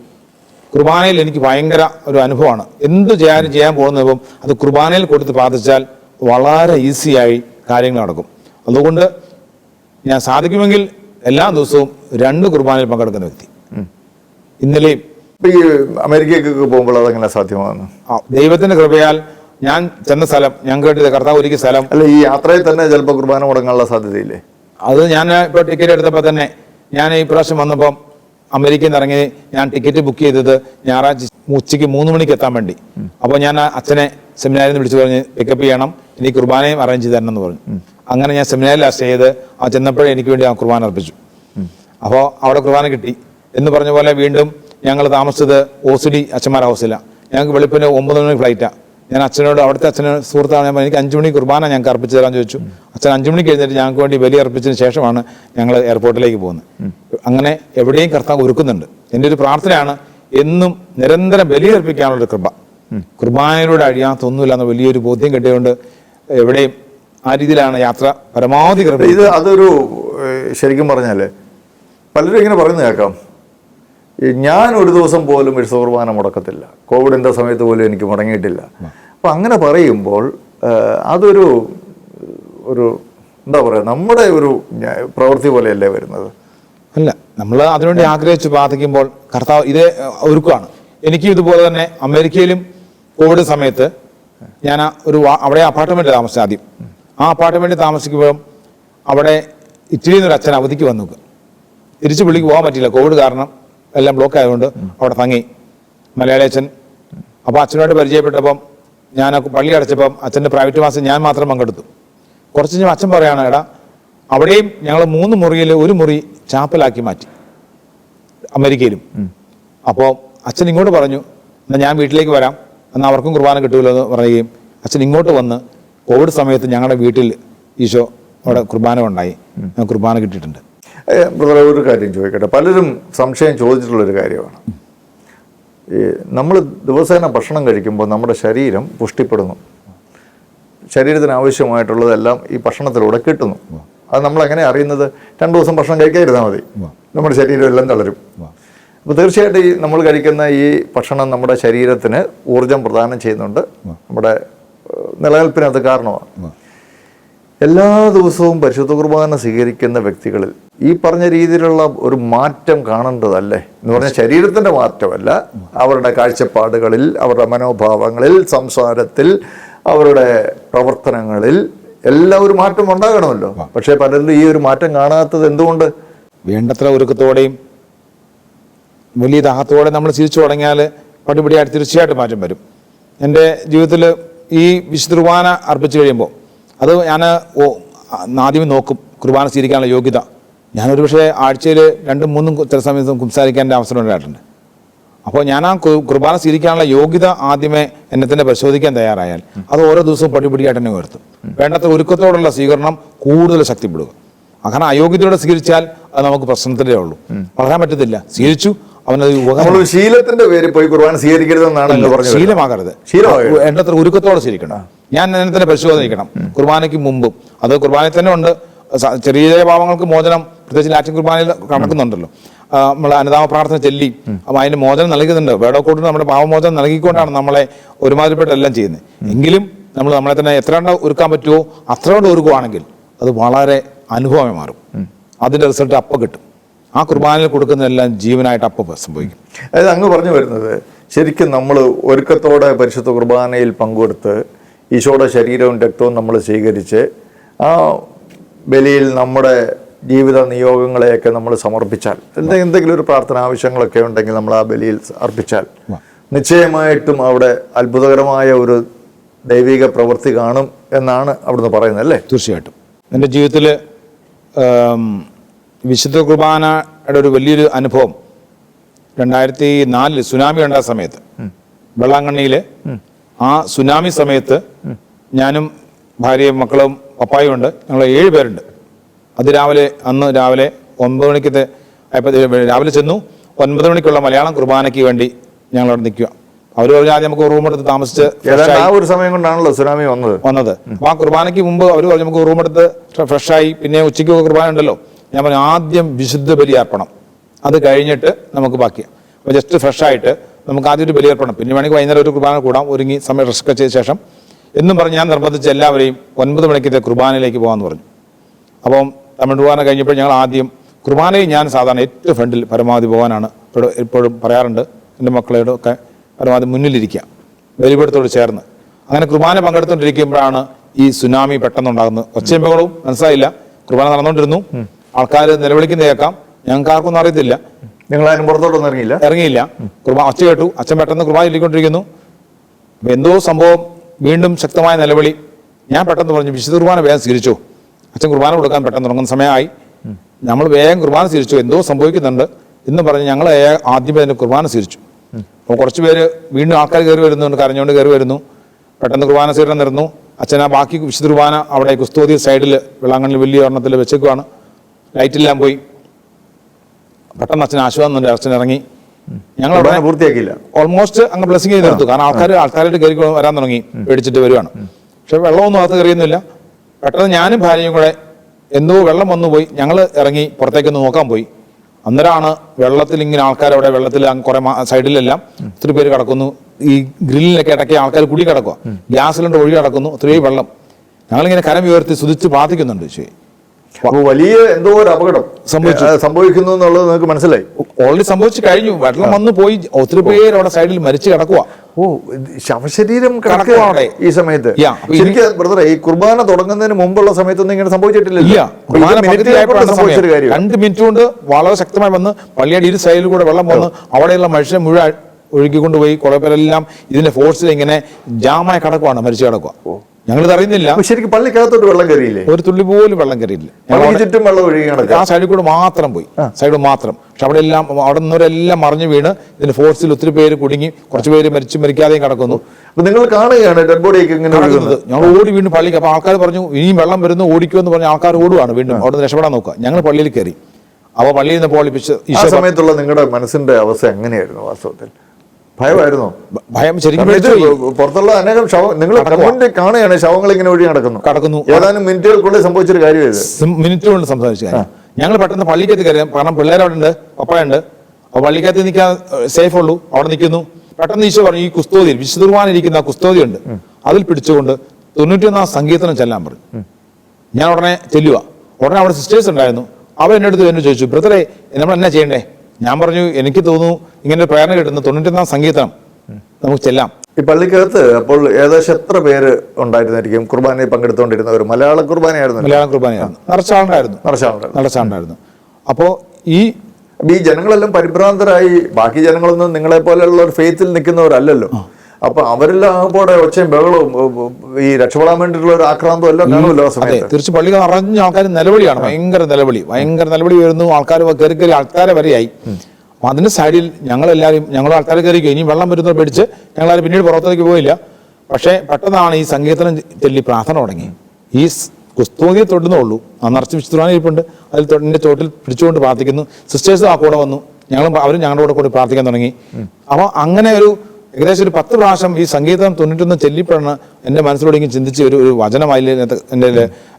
കുർബാനയിൽ എനിക്ക് ഭയങ്കര ഒരു അനുഭവമാണ്. എന്ത് ചെയ്യാനും ചെയ്യാൻ പോകുന്നതും അത് കുർബാനയിൽ കൊടുത്ത് പ്രാർത്ഥിച്ചാൽ വളരെ ഈസിയായി കാര്യങ്ങൾ നടക്കും. അതുകൊണ്ട് ഞാൻ സാധിക്കുമെങ്കിൽ എല്ലാ ദിവസവും രണ്ട് കുർബാനയിൽ പങ്കെടുക്കുന്ന വ്യക്തി. ഇന്നലെയും ഈ അമേരിക്കയ്ക്കൊക്കെ പോകുമ്പോൾ അതെങ്ങനെ സാധ്യമാകുന്നു? ആ, ദൈവത്തിന്റെ കൃപയാൽ ഞാൻ ചെന്ന സ്ഥലം ഞാൻ കേട്ടത് കർത്താവ് ഒരുക്കിയ സ്ഥലം. അല്ല ഈ യാത്രയിൽ തന്നെ ചിലപ്പോൾ കുർബാന മുടങ്ങാനുള്ള സാധ്യതയില്ലേ? അത് ഞാൻ ഇപ്പോൾ ടിക്കറ്റ് എടുത്തപ്പോൾ തന്നെ ഞാൻ ഈ പ്രാവശ്യം വന്നപ്പം അമേരിക്കയിൽ നിന്ന് ഇറങ്ങി ഞാൻ ടിക്കറ്റ് ബുക്ക് ചെയ്തത് ഞായറാഴ്ച ഉച്ചയ്ക്ക് മൂന്ന് മണിക്ക് എത്താൻ വേണ്ടി. അപ്പോൾ ഞാൻ അച്ഛനെ സെമിനാരിൽ നിന്ന് വിളിച്ചു പറഞ്ഞ് പിക്കപ്പ് ചെയ്യണം എനിക്ക് കുർബാനയും അറേഞ്ച് ചെയ്ത് തരണം എന്ന് പറഞ്ഞു. അങ്ങനെ ഞാൻ സെമിനാറിൽ സ്റ്റേ ചെയ്ത് ആ ചെന്നപ്പോഴേ എനിക്ക് വേണ്ടി ആ കുർബാന അർപ്പിച്ചു. അപ്പോൾ അവിടെ കുർബാന കിട്ടി. എന്ന് പറഞ്ഞ പോലെ വീണ്ടും ഞങ്ങൾ താമസിച്ചത് ഓസിഡി അച്ഛന്മാർ ഹൗസിലാണ് ഞങ്ങൾക്ക് വെളുപ്പിന് ഒമ്പത് മണി ഫ്ലൈറ്റാണ് ഞാൻ അച്ഛനോട് അവിടുത്തെ അച്ഛന് സുഹൃത്താണ് ഞാൻ എനിക്ക് അഞ്ചു മണിക്ക് കുർബാന ഞങ്ങൾക്ക് അർപ്പിച്ചു തരാൻ ചോദിച്ചു. അച്ഛൻ അഞ്ചു മണിക്ക് എഴുന്നേറ്റ് ഞങ്ങൾക്ക് വേണ്ടി ബലി അർപ്പിച്ചതിന് ശേഷമാണ് ഞങ്ങൾ എയർപോർട്ടിലേക്ക് പോകുന്നത്. അങ്ങനെ എവിടെയും കർത്താവ് ഒരുക്കുന്നുണ്ട്. എന്റെ ഒരു പ്രാർത്ഥനയാണ് എന്നും നിരന്തരം ബലി അർപ്പിക്കാനുള്ളൊരു കൃപ. കുർബാനയിലൂടെ അഴിയാത്ത ഒന്നുമില്ല എന്ന വലിയൊരു ബോധ്യം കിട്ടിയതുകൊണ്ട് എവിടെയും ആ രീതിയിലാണ് യാത്ര പരമാവധി കൃപ. ഇത് അതൊരു ശരിക്കും പറഞ്ഞാൽ പലരും ഇങ്ങനെ പറയുന്നത് കേൾക്കാം. ഞാൻ ഒരു ദിവസം പോലും ഒരു കുർബാന മുടക്കത്തില്ല. കോവിഡിന്റെ സമയത്ത് പോലും എനിക്ക് മുടങ്ങിയിട്ടില്ല. അപ്പം അങ്ങനെ പറയുമ്പോൾ അതൊരു ഒരു എന്താ പറയുക നമ്മുടെ ഒരു പ്രവൃത്തി പോലെയല്ലേ വരുന്നത്? അല്ല നമ്മൾ അതിനുവേണ്ടി ആഗ്രഹിച്ച് പ്രാർത്ഥിക്കുമ്പോൾ കർത്താവ് ഇതേ ഒരുക്കുവാണ് എനിക്കും ഇതുപോലെ തന്നെ അമേരിക്കയിലും കോവിഡ് സമയത്ത് ഞാൻ ഒരു അവിടെ അപ്പാർട്ട്മെന്റ് താമസിച്ചു ആദ്യം. ആ അപ്പാർട്ട്മെന്റിൽ താമസിക്കുമ്പോൾ അവിടെ ഇറ്റലിയിൽ നിന്നൊരു അച്ഛൻ അവധിക്ക് വന്നു. തിരിച്ച് പുള്ളിക്ക് പോകാൻ പറ്റില്ല കോവിഡ് കാരണം എല്ലാം ബ്ലോക്ക് ആയതുകൊണ്ട് അവിടെ തങ്ങി. മലയാളി അച്ഛൻ അപ്പോൾ അച്ഛനോട് പരിചയപ്പെട്ടപ്പം ഞാൻ പള്ളി അടച്ചപ്പം അച്ഛന്റെ പ്രൈവറ്റ് മാസം ഞാൻ മാത്രം പങ്കെടുത്തു. കുറച്ച് കഴിഞ്ഞ് അച്ഛൻ പറയാണ് എടാ അവിടെയും ഞങ്ങൾ മൂന്ന് മുറിയിൽ ഒരു മുറി ചാപ്പലാക്കി മാറ്റി അമേരിക്കയിലും. അപ്പോൾ അച്ഛൻ ഇങ്ങോട്ട് പറഞ്ഞു എന്നാൽ ഞാൻ വീട്ടിലേക്ക് വരാം. എന്നാൽ അവർക്കും കുർബാന കിട്ടുമല്ലോ എന്ന് പറയുകയും അച്ഛൻ ഇങ്ങോട്ട് വന്ന് കോവിഡ് സമയത്ത് ഞങ്ങളുടെ വീട്ടിൽ ഈശോ അവിടെ കുർബാന ഉണ്ടായി. ഞാൻ കുർബാന കിട്ടിയിട്ടുണ്ട്. ബ്രദറെ ഒരു കാര്യം ചോദിക്കട്ടെ. പലരും സംശയം ചോദിച്ചിട്ടുള്ളൊരു കാര്യമാണ്. ഈ നമ്മൾ ദിവസേന ഭക്ഷണം കഴിക്കുമ്പോൾ നമ്മുടെ ശരീരം പുഷ്ടിപ്പെടുന്നു. ശരീരത്തിന് ആവശ്യമായിട്ടുള്ളതെല്ലാം ഈ ഭക്ഷണത്തിലൂടെ കിട്ടുന്നു. അത് നമ്മൾ എങ്ങനെ അറിയുന്നത്? രണ്ടു ദിവസം ഭക്ഷണം കഴിക്കാതിരുന്നാൽ മതി. നമ്മുടെ ശരീരം എല്ലാം തളരും. അപ്പോൾ തീർച്ചയായിട്ടും ഈ നമ്മൾ കഴിക്കുന്ന ഈ ഭക്ഷണം നമ്മുടെ ശരീരത്തിന് ഊർജം പ്രദാനം ചെയ്യുന്നുണ്ട്. നമ്മുടെ നിലനിൽപ്പിനത് കാരണമാണ്. എല്ലാ ദിവസവും പരിശുദ്ധ കുർബാന സ്വീകരിക്കുന്ന വ്യക്തികളിൽ ഈ പറഞ്ഞ രീതിയിലുള്ള ഒരു മാറ്റം കാണേണ്ടതല്ലേ എന്ന് പറഞ്ഞാൽ ശരീരത്തിന്റെ മാറ്റമല്ല. അവരുടെ കാഴ്ചപ്പാടുകളിൽ അവരുടെ മനോഭാവങ്ങളിൽ സംസാരത്തിൽ അവരുടെ പ്രവർത്തനങ്ങളിൽ എല്ലാ ഒരു മാറ്റം ഉണ്ടാകണമല്ലോ. പക്ഷേ പലരും ഈ ഒരു മാറ്റം കാണാത്തത് എന്തുകൊണ്ട്? വേണ്ടത്ര ഒരുക്കത്തോടെയും വലിയ ദാഹത്തോടെ നമ്മൾ ചിരിച്ചു തുടങ്ങിയാൽ പടിപടിയായിട്ട് തീർച്ചയായിട്ടും മാറ്റം വരും. എന്റെ ജീവിതത്തിൽ ഈ വിശുദ്ധ കുർബാന അർപ്പിച്ചു കഴിയുമ്പോൾ അത് ഞാൻ ഓ ആദ്യമേ നോക്കും. കുർബാന സ്വീകരിക്കാനുള്ള യോഗ്യത. ഞാനൊരു പക്ഷേ ആഴ്ചയിൽ രണ്ടും മൂന്നും ചില സമയത്ത് സംസാരിക്കാൻ അവസരം ഉണ്ടായിട്ടുണ്ട്. അപ്പോൾ ഞാൻ ആ കുർബാന സ്വീകരിക്കാനുള്ള യോഗ്യത ആദ്യമേ എന്നെ തന്നെ പരിശോധിക്കാൻ തയ്യാറായാൽ അത് ഓരോ ദിവസവും പടിപടിയായിട്ട് തന്നെ ഉയർത്തും. വേണ്ടത്ര ഒരുക്കത്തോടുള്ള സ്വീകരണം കൂടുതൽ ശക്തിപ്പെടുക. അങ്ങനെ അയോഗ്യതയോടെ സ്വീകരിച്ചാൽ അത് നമുക്ക് പ്രശ്നത്തിലേ ഉള്ളൂ. വളരാൻ പറ്റത്തില്ല. സ്വീകരിച്ചു അവനത് ശീലത്തിന്റെ പേരിൽ പോയി കുർബാന സ്വീകരിക്കരുതെന്നാണ് ശീലമാകരുത്. ശീലമാകരുത്. വേണ്ടത്ര ഒരുക്കത്തോടെ സ്വീകരിക്കണം. ഞാൻ അതിനെ തന്നെ പരിശോധിക്കണം കുർബാനയ്ക്ക് മുമ്പും. അത് കുർബാനയിൽ തന്നെ ഉണ്ട്. ചെറിയ ചെറിയ പാവങ്ങൾക്ക് മോചനം പ്രത്യേകിച്ച് ലാറ്റിൻ കുർബാനയിൽ കണക്കുന്നുണ്ടല്ലോ നമ്മൾ അനുതാപ പ്രാർത്ഥന ചെല്ലി അപ്പം അതിന് മോചനം നൽകുന്നുണ്ട്. വേടോക്കോട്ട് നമ്മുടെ പാവമോചനം നൽകിക്കൊണ്ടാണ് നമ്മളെ ഒരുമാതിരിപ്പെട്ട എല്ലാം ചെയ്യുന്നത്. എങ്കിലും നമ്മൾ നമ്മളെ തന്നെ എത്ര കണ്ട് ഒരുക്കാൻ പറ്റുമോ അത്ര കൊണ്ട് ഒരുക്കുവാണെങ്കിൽ അത് വളരെ അനുഭവമായി മാറും. അതിന്റെ റിസൾട്ട് അപ്പം കിട്ടും. ആ കുർബാനയിൽ കൊടുക്കുന്നതെല്ലാം ജീവനായിട്ട് അപ്പം സംഭവിക്കും. അതായത് അങ്ങ് പറഞ്ഞു വരുന്നത് ശരിക്കും നമ്മൾ ഒരുക്കത്തോടെ പരിശുദ്ധ കുർബാനയിൽ പങ്കെടുത്ത് ഈശോയുടെ ശരീരവും രക്തവും നമ്മൾ സ്വീകരിച്ച് ആ ബലിയിൽ നമ്മുടെ ജീവിത നിയോഗങ്ങളെയൊക്കെ നമ്മൾ സമർപ്പിച്ചാൽ എന്തെ- എന്തെങ്കിലും ഒരു പ്രാർത്ഥന ആവശ്യങ്ങളൊക്കെ ഉണ്ടെങ്കിൽ നമ്മൾ ആ ബലിയിൽ അർപ്പിച്ചാൽ നിശ്ചയമായിട്ടും അവിടെ അത്ഭുതകരമായ ഒരു ദൈവിക പ്രവൃത്തി കാണും എന്നാണ് അവിടുന്ന് പറയുന്നത് അല്ലേ? തീർച്ചയായിട്ടും. എന്റെ ജീവിതത്തിൽ വിശുദ്ധ കുർബാനയുടെ ഒരു വലിയൊരു അനുഭവം. രണ്ടായിരത്തി നാലിൽ സുനാമി ഉണ്ടായ സമയത്ത് വെള്ളാങ്കണ്ണിയിൽ ആ സുനാമി സമയത്ത് ഞാനും ഭാര്യയും മക്കളും പപ്പായും ഉണ്ട്. ഞങ്ങൾ ഏഴ് പേരുണ്ട്. അത് രാവിലെ അന്ന് രാവിലെ ഒമ്പത് മണിക്ക് രാവിലെ ചെന്നു. ഒൻപത് മണിക്കുള്ള മലയാളം കുർബാനയ്ക്ക് വേണ്ടി ഞങ്ങൾ അവിടെ നിൽക്കുക. അവർ പറഞ്ഞാൽ ആദ്യം നമുക്ക് റൂം എടുത്ത് താമസിച്ച് ആ ഒരു സമയം കൊണ്ടാണല്ലോ സുനാമി വന്നത്. വന്നത്. അപ്പൊ ആ കുർബാനയ്ക്ക് മുമ്പ് അവർ പറഞ്ഞു നമുക്ക് റൂം എടുത്ത് ഫ്രഷായി. പിന്നെ ഉച്ചയ്ക്ക് കുർബാന ഉണ്ടല്ലോ. ഞാൻ പറഞ്ഞു ആദ്യം വിശുദ്ധ ബലി അർപ്പണം. അത് കഴിഞ്ഞിട്ട് നമുക്ക് ബാക്കി അപ്പോൾ ജസ്റ്റ് ഫ്രഷ് ആയിട്ട് നമുക്ക് ആദ്യം ഒരു ബലിയർപ്പണം. പിന്നെ വേണമെങ്കിൽ വൈകുന്നേരം ഒരു കുർബാന കൂടാം. ഒരുങ്ങി സമയം റിസ്ക് ചെയ്ത ശേഷം എന്നും പറഞ്ഞ് ഞാൻ നിർബന്ധിച്ച് എല്ലാവരെയും ഒൻപത് മണിക്കത്തെ കുർബാനയിലേക്ക് പോകാമെന്ന് പറഞ്ഞു. അപ്പം തമിഴ് കുർബാന കഴിഞ്ഞപ്പോൾ ഞങ്ങൾ ആദ്യം കുർബാനയിൽ ഞാൻ സാധാരണ ഏറ്റവും ഫ്രണ്ടിൽ പരമാവധി പോകാനാണ് ഇവിടെ എപ്പോഴും പറയാറുണ്ട്. എന്റെ മക്കളോട് ഒക്കെ പരമാവധി മുന്നിലിരിക്കുക. ബലിപീഠത്തോട് ചേർന്ന്. അങ്ങനെ കുർബാന പങ്കെടുത്തുകൊണ്ടിരിക്കുമ്പോഴാണ് ഈ സുനാമി പെട്ടെന്നുണ്ടാകുന്നത്. ഒച്ചയമ്പകളും മനസ്സിലായില്ല. കുർബാന നടന്നുകൊണ്ടിരുന്നു ആൾക്കാർ നിലവിളിക്കുന്ന കേൾക്കാം. ഞങ്ങൾക്ക് ആർക്കൊന്നും അറിയത്തില്ല. നിങ്ങൾ അതിന് പുറത്തോട്ടൊന്നും ഇറങ്ങിയില്ല? ഇറങ്ങിയില്ല. കുർബാന അച്ഛ കേട്ടു. അച്ഛൻ പെട്ടെന്ന് കുർബാന ചൊല്ലിക്കൊണ്ടിരിക്കുന്നു. എന്തോ സംഭവം വീണ്ടും ശക്തമായ നിലവിളി. ഞാൻ പെട്ടെന്ന് പറഞ്ഞു വിശുദ്ധ കുർബാന വേഗം സ്വീകരിച്ചു. അച്ഛൻ കുർബാന കൊടുക്കാൻ പെട്ടെന്ന് തുടങ്ങുന്ന സമയമായി. നമ്മൾ വേഗം കുർബാന സ്വീകരിച്ചു. എന്തോ സംഭവിക്കുന്നുണ്ട്. എന്ന് പറഞ്ഞ് ഞങ്ങൾ ആദ്യമേ തന്നെ കുർബാന സ്വീകരിച്ചു. അപ്പോൾ കുറച്ച് പേര് വീണ്ടും ആൾക്കാർ കയറി വരുന്നുണ്ട്. കരഞ്ഞുകൊണ്ട് കയറി വരുന്നു. പെട്ടെന്ന് കുർബാന സ്വീകരണം നിരന്നു അച്ഛൻ ആ ബാക്കി വിശുദ്ധ കുർബാന അവിടെ കുസ്തോതി സൈഡിൽ വെള്ളാങ്കണ്ണിൽ വലിയ ഒരെണ്ണത്തിൽ വെച്ചേക്കുവാണ്. ലൈറ്റെല്ലാം പോയി. പെട്ടെന്ന് അച്ഛൻ ആശ്വാസം കൊണ്ട് അച്ഛൻ ഇറങ്ങി. ഞങ്ങൾ അവിടെ പൂർത്തിയാക്കിയില്ല. ഓൾമോസ്റ്റ് അങ്ങ് ബ്ലെസ്സിങ് ചെയ്ത് നിർത്തും കാരണം ആൾക്കാർ ആൾക്കാരായിട്ട് കയറി വരാൻ തുടങ്ങി. പേടിച്ചിട്ട് വരുവാണ്. പക്ഷെ വെള്ളമൊന്നും അകത്ത് കയറിയൊന്നുമില്ല. പെട്ടെന്ന് ഞാനും ഭാര്യയും കൂടെ എന്തോ വെള്ളം വന്നു പോയി. ഞങ്ങൾ ഇറങ്ങി പുറത്തേക്കൊന്ന് നോക്കാൻ പോയി. അന്നേരമാണ് വെള്ളത്തിൽ ഇങ്ങനെ ആൾക്കാർ അവിടെ വെള്ളത്തിൽ കുറെ സൈഡിലെല്ലാം ഒത്തിരി പേര് കിടക്കുന്നു. ഈ ഗ്രില്ലിലൊക്കെ ഇടയ്ക്ക് ആൾക്കാർ കുടി കിടക്കുക ഗ്യാസ് സിലിണ്ടർ ഒഴുകി കിടക്കുന്നു. ഒത്തിരി വെള്ളം. ഞങ്ങളിങ്ങനെ കരം ഉയർത്തി സ്തുതിച്ച് പ്രാർത്ഥിക്കുന്നുണ്ട് ശരി വലിയ എന്തോ ഒരു അപകടം. സംഭവിച്ചു. സംഭവിക്കുന്നു എന്നുള്ളത് നിങ്ങൾക്ക് മനസ്സിലായി. ഓൾറെഡി സംഭവിച്ചു കഴിഞ്ഞു. വെള്ളം വന്നു പോയി ഒത്തിരി പേര് അവിടെ സൈഡിൽ മരിച്ചു കിടക്കുക ഓ ശവശരീരം കിടക്കുകയാണ് ഈ സമയത്ത്. എനിക്ക് ശരിക്കും ബ്രദറെ ഈ കുർബാന തുടങ്ങുന്നതിന് മുമ്പുള്ള സമയത്തൊന്നും ഇങ്ങനെ സംഭവിച്ചിട്ടില്ല രണ്ട് മിനിറ്റ് കൊണ്ട് വളരെ ശക്തമായി വന്ന് പള്ളിയുടെ ഇരു സൈഡിൽ കൂടെ വെള്ളം വന്ന് അവിടെയുള്ള മനുഷ്യൻ മുഴുവൻ ഒഴുകിക്കൊണ്ടുപോയി കുറെ പേരെല്ലാം ഇതിന്റെ ഫോഴ്സിൽ ഇങ്ങനെ ജാമായി കിടക്കുവാണ് മരിച്ചു കിടക്കുക ഞങ്ങളിത് അറിയുന്നില്ല. ശരിക്കും പള്ളിക്കകത്തോട്ട് വെള്ളം കയറിയില്ലേ? ഒരു തുള്ളി പോലും വെള്ളം കയറിയില്ല. ഞങ്ങൾ പള്ളിക്ക് ചുറ്റും വെള്ളം ഒഴുകി കിടക്കുക. ആ സൈഡിൽ കൂടെ മാത്രം പോയി. സൈഡ് മാത്രം. പക്ഷെ അവിടെ എല്ലാം അവിടെ നിന്നവരെല്ലാം മറിഞ്ഞു വീണ് ഇതിന്റെ ഫോഴ്സിൽ ഒത്തിരി പേര് കുടുങ്ങി കുറച്ച് പേര് മരിച്ചു മരിക്കാതെയും കിടക്കുന്നു. അപ്പൊ നിങ്ങൾ കാണുകയാണ് ഡെഡ് ബോഡിയൊക്കെ ഇങ്ങനെ ഒഴുകുന്നത്. ഞങ്ങൾ ഓടി വീണ്ടും പള്ളിക്ക്. അപ്പൊ ആൾക്കാർ പറഞ്ഞു ഇനിയും വെള്ളം വരുന്നു ഓടിക്കുമെന്ന് പറഞ്ഞ ആൾക്കാർ ഓടുവാണ് വീണ്ടും. അവിടെ നിന്ന് രക്ഷപ്പെടാൻ നോക്കുക. ഞങ്ങൾ പള്ളിയിൽ കയറി. അപ്പൊ പള്ളിയിൽ നിന്ന് പോളിപ്പിച്ച് ഈ സമയത്തുള്ള നിങ്ങളുടെ മനസ്സിന്റെ അവസ്ഥ എങ്ങനെയായിരുന്നു വാസ്തവത്തിൽ? ഭയമായിരുന്നോ. ഭയം ശരിക്കും പുറത്തുള്ള അനേകം ശവം നിങ്ങൾ. കമ്മിന്റെ കാണുകയാണ് ശവങ്ങൾ ഇങ്ങനെ ഒഴുകി നടക്കുന്നു. കടക്കുന്നു. ഏതാനും മിനിറ്റുകൾക്കുള്ളിൽ സംഭവിച്ചൊരു കാര്യം ഇത്. സം- മിനിറ്റ് കൊണ്ട് സംസാരിച്ചു ഞങ്ങൾ പെട്ടെന്ന് പള്ളിക്കകത്ത് കയറിയാം കാരണം പിള്ളേർ അവിടെ ഉണ്ട് പപ്പയുണ്ട്. അപ്പൊ പള്ളിക്കകത്ത് നിൽക്കാൻ സേഫ് ഉള്ളൂ അവിടെ നിൽക്കുന്നു. പെട്ടെന്ന് ഈശോ പറഞ്ഞു ഈ കുസ്തോതിയിൽ വിശുദ്ധുർവാനിരിക്കുന്ന ആ കുസ്തോതി ഉണ്ട് അതിൽ പിടിച്ചുകൊണ്ട് തൊണ്ണൂറ്റിയൊന്നാം സംഗീതനം ചെല്ലാൻ പറഞ്ഞു. ഞാൻ ഉടനെ ചെല്ലുക ഉടനെ അവിടെ സിസ്റ്റേഴ്സ് ഉണ്ടായിരുന്നു. അവർ എന്റെ അടുത്ത് എന്നെ ചോദിച്ചു ബ്രദറെ നമ്മൾ എന്നാ ചെയ്യണ്ടേ? ഞാൻ പറഞ്ഞു എനിക്ക് തോന്നുന്നു ഇങ്ങനെ ഒരു പ്രേരണ കിട്ടുന്നു തൊണ്ണൂറ്റൊന്നാം സംഗീതം നമുക്ക് ചെല്ലാം. ഈ പള്ളിക്കകത്ത് അപ്പോൾ ഏകദേശം എത്ര പേര് ഉണ്ടായിരുന്നായിരിക്കും? കുർബാനയിൽ പങ്കെടുത്തുകൊണ്ടിരുന്നവർ മലയാള കുർബാനയായിരുന്നു മലയാള കുർബാനയായിരുന്നു. നിറച്ചാളുണ്ടായിരുന്നു നിറച്ചാളുണ്ടായിരുന്നു നിറച്ചാളുണ്ടായിരുന്നു അപ്പോൾ ഈ ഈ ജനങ്ങളെല്ലാം പരിഭ്രാന്തരായി. ബാക്കി ജനങ്ങളൊന്നും നിങ്ങളെ പോലെയുള്ള ഒരു ഫെയ്ത്തിൽ നിൽക്കുന്നവരല്ലല്ലോ. അപ്പൊ അവരെല്ലാം കൂടെ ഒച്ചയും ബഹളവും ഈ രക്ഷപ്പെടാൻ വേണ്ടിയിട്ടുള്ള ഒരു ആക്രാന്തം എല്ലാം കാണുമല്ലോ സമയത്ത്? തിരിച്ചു പള്ളി നിറഞ്ഞ ആൾക്കാർ നിലവിളിയാണ് ഭയങ്കര നിലവിളി. ഭയങ്കര നിലവിളി വരുന്നു ആൾക്കാർ കയറി കയറി ആൾക്കാരെ വരെയായി. അപ്പൊ അതിന്റെ സൈഡിൽ ഞങ്ങൾ ഞങ്ങളെല്ലാവരും ഞങ്ങൾ ആൾക്കാർ കയറി ഇനി വെള്ളം വരുന്നത് പേടിച്ച് ഞങ്ങളാരും പിന്നീട് പുറത്തേക്ക് പോയില്ല. പക്ഷേ പെട്ടെന്നാണ് ഈ സംഗീതനം ചൊല്ലി പ്രാർത്ഥന തുടങ്ങി. ഈ കുസ്തോതിയെ തൊടുന്നേ ഉള്ളൂ. ആ നിറച്ച് വിശുദ്ധവാന ഇരിപ്പുണ്ട് അതിൽ തൊട്ടിന്റെ ചോട്ടിൽ പിടിച്ചുകൊണ്ട് പ്രാർത്ഥിക്കുന്നു. സിസ്റ്റേഴ്സ് ആ കൂടെ വന്നു. ഞങ്ങളും അവരും ഞങ്ങളുടെ കൂടെ കൂടി പ്രാർത്ഥിക്കാൻ തുടങ്ങി. അപ്പോൾ അങ്ങനെ ഒരു ഏകദേശം ഒരു പത്ത് പ്രാവശ്യം ഈ സംഗീതം തൊണ്ണൂറ്റൊന്ന് ചെല്ലിപ്പോഴാണ് എന്റെ മനസ്സിലൂടെ ഇങ്ങനെ ചിന്തിച്ച് ഒരു ഒരു വചനമായി എന്റെ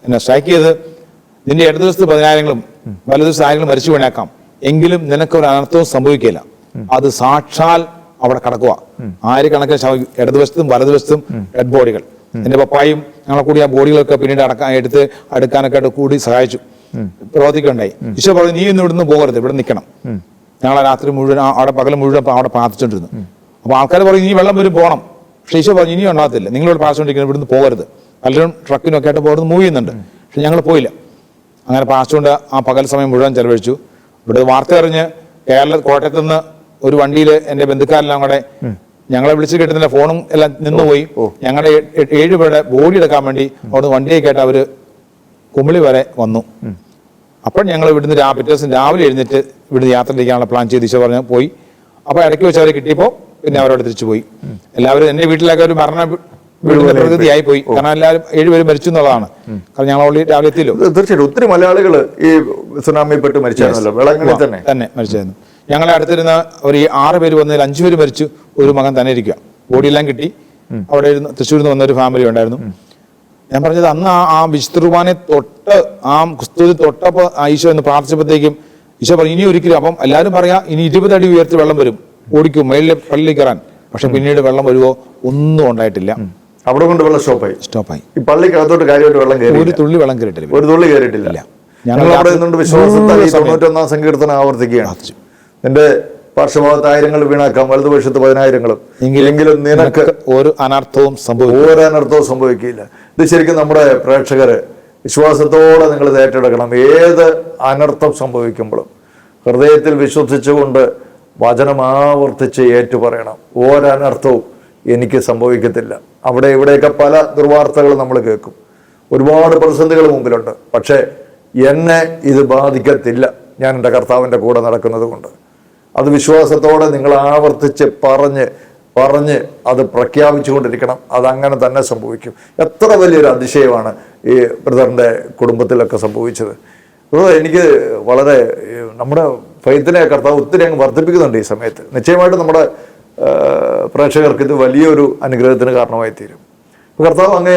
എന്നെ സ്ട്രൈക്ക് ചെയ്ത് നിന്റെ ഇടതുവശത്ത് പതിനായിരങ്ങളും വലതു ദിവസത്തെ ആയിരങ്ങളും മരിച്ചു വീണേക്കാം. എങ്കിലും നിനക്ക് ഒരു അനർത്ഥവും സംഭവിക്കില്ല അത് സാക്ഷാൽ അവിടെ കിടക്കുക ആയിരക്കണക്കിന് ശവ ഇടതുവശത്തും വലതുവശത്തും ഡെഡ് ബോഡികൾ. എന്റെ പപ്പായും ഞങ്ങളെ കൂടി ആ ബോഡികളൊക്കെ പിന്നീട് അടക്കാൻ എടുത്ത് അടുക്കാനൊക്കെ ആയിട്ട് കൂടി സഹായിച്ചു. പ്രവർത്തിക്കുണ്ടായി. ഈശോ പറഞ്ഞു നീ ഇന്ന് ഇവിടുന്ന് പോകരുത്. ഇവിടെ നിൽക്കണം. ഞങ്ങളെ രാത്രി മുഴുവൻ അവിടെ പകൽ മുഴുവൻ അവിടെ പ്രാർത്ഥിച്ചുകൊണ്ടിരുന്നു അപ്പൊ ആൾക്കാർ പറയും ഇനി വെള്ളം വരും പോകണം പക്ഷേ ഈശോ പറഞ്ഞു ഇനിയും ഉണ്ടാകത്തില്ല. നിങ്ങളിവിടെ പ്രാർത്ഥിച്ചുകൊണ്ടിരിക്കുന്നത് ഇവിടുന്ന് പോകരുത്. പലരും ട്രക്കിനൊക്കെ ആയിട്ട് പോകുന്നത് മൂവ് ചെയ്യുന്നുണ്ട്. പക്ഷെ ഞങ്ങൾ പോയില്ല. അങ്ങനെ പാസ്റ്റുകൊണ്ട് ആ പകൽ സമയം മുഴുവൻ ചെലവഴിച്ചു. ഇവിടെ വാർത്ത അറിഞ്ഞ് കേരള കോട്ടയത്ത് നിന്ന് ഒരു വണ്ടിയിൽ എന്റെ ബന്ധുക്കാരെല്ലാം കൂടെ ഞങ്ങളെ വിളിച്ച് കിട്ടുന്നില്ല ഫോണും എല്ലാം നിന്നുപോയി ഞങ്ങളുടെ ഏഴുപേരുടെ ബോഡി എടുക്കാൻ വേണ്ടി അവിടുന്ന് വണ്ടിയൊക്കെ ആയിട്ട് അവർ കുമിളി വരെ വന്നു. അപ്പോൾ ഞങ്ങൾ ഇവിടുന്ന് രാ പിറ്റേ ദിവസം രാവിലെ എഴുന്നേറ്റ് ഇവിടുന്ന് യാത്ര തിരിക്കാനുള്ള പ്ലാൻ ചെയ്ത് ഈശോ പറഞ്ഞ് പോയി. അപ്പോൾ ഇടയ്ക്ക് വെച്ച് അവരെ കിട്ടിയപ്പോൾ പിന്നെ അവരോട് തിരിച്ചു പോയി. എല്ലാവരും എന്റെ വീട്ടിലൊക്കെ ഒരു മരണ പ്രകൃതിയായി പോയി. കാരണം എല്ലാവരും ഏഴുപേരും മരിച്ചു എന്നുള്ളതാണ്. കാരണം ഞങ്ങൾ ഓൾറെഡി രാവിലെ എത്തിയല്ലോ തീർച്ചയായിട്ടും ഒത്തിരി മലയാളികൾ ഈ സുനാമിപ്പെട്ട് മരിച്ചായിരുന്നല്ലോ. വെള്ളങ്ങളിൽ തന്നെ. തന്നെ മരിച്ചായിരുന്നു. ഞങ്ങളെ അടുത്തിരുന്ന ഒരു ആറ് പേര് വന്നതിൽ അഞ്ചു പേര് മരിച്ചു. ഒരു മകൻ തന്നെ ഇരിക്കുക. ബോഡിയെല്ലാം കിട്ടി. അവിടെ ഇരുന്ന് തൃശ്ശൂരിൽ നിന്ന് വന്ന ഒരു ഫാമിലി ഉണ്ടായിരുന്നു ഞാൻ പറഞ്ഞത് അന്ന് ആ വിശുദ്ധ കുർബാനെ തൊട്ട് ആ കുസ്തുതി തൊട്ടപ്പോ ആ ഈശോ എന്ന് പ്രാർത്ഥിച്ചപ്പോഴത്തേക്കും ഈശോ പറഞ്ഞു ഇനി ഒരിക്കലും അപ്പം എല്ലാവരും പറയാം ഇനി ഇരുപത് അടി ഉയർത്തി വെള്ളം വരും. ഓടിക്കും മേളിൽ പള്ളിയിൽ കയറാൻ. പക്ഷെ പിന്നീട് വെള്ളം വരുവോ ഒന്നും ഉണ്ടായിട്ടില്ല. അവിടെ കൊണ്ട് വെള്ളം സ്റ്റോപ്പായി. സ്റ്റോപ്പായി. ഈ പള്ളിക്കകത്തോട്ട് കാര്യമായിട്ട് വെള്ളം കയറി ഒരു തുള്ളി വെള്ളം കയറിയിട്ടില്ല. ഒരു തുള്ളി കയറിയിട്ടില്ല. ഞങ്ങൾ അവിടെ നിന്നുകൊണ്ട് വിശ്വാസത്താൽ ഈ തൊണ്ണൂറ്റൊന്നാം സങ്കീർത്തനം ആവർത്തിക്കുകയാണ്. നിന്റെ പാർശ്വഭാഗത്ത് ആയിരങ്ങൾ വീണാക്കാം വലതുപക്ഷത്ത് പതിനായിരങ്ങളും. എങ്കിലും എങ്കിലും നിനക്ക് ഒരു അനർത്ഥവും സംഭവിക്കും ഒരു അനർത്ഥവും സംഭവിക്കില്ല. ഇത് ശരിക്കും നമ്മുടെ പ്രേക്ഷകർ വിശ്വാസത്തോടെ നിങ്ങൾ ഏറ്റെടുക്കണം. ഏത് അനർത്ഥം സംഭവിക്കുമ്പോഴും ഹൃദയത്തിൽ വിശ്വസിച്ചുകൊണ്ട് വചനം ആവർത്തിച്ച് ഏറ്റുപറയണം. ഒരനർത്ഥവും എനിക്ക് സംഭവിക്കത്തില്ല. അവിടെ ഇവിടെയൊക്കെ പല ദുർവാർത്തകൾ നമ്മൾ കേൾക്കും. ഒരുപാട് പ്രതിസന്ധികൾ മുമ്പിലുണ്ട്. പക്ഷേ എന്നെ ഇത് ബാധിക്കത്തില്ല. ഞാൻ എന്റെ കർത്താവിന്റെ കൂടെ നടക്കുന്നത് കൊണ്ട് അത് വിശ്വാസത്തോടെ നിങ്ങൾ ആവർത്തിച്ച് പറഞ്ഞ് പറഞ്ഞ് അത് പ്രഖ്യാപിച്ചുകൊണ്ടിരിക്കണം. അതങ്ങനെ തന്നെ സംഭവിക്കും. എത്ര വലിയൊരു അതിശയമാണ് ഈ ബ്രദറിന്റെ കുടുംബത്തിലൊക്കെ സംഭവിച്ചത്. എനിക്ക് വളരെ നമ്മുടെ ഫൈത്തിനെ കർത്താവ് ഒത്തിരി അങ്ങ് വർദ്ധിപ്പിക്കുന്നുണ്ട് ഈ സമയത്ത്. നിശ്ചയമായിട്ടും നമ്മുടെ പ്രേക്ഷകർക്ക് ഇത് വലിയൊരു അനുഗ്രഹത്തിന് കാരണമായി തീരും കർത്താവ് അങ്ങ്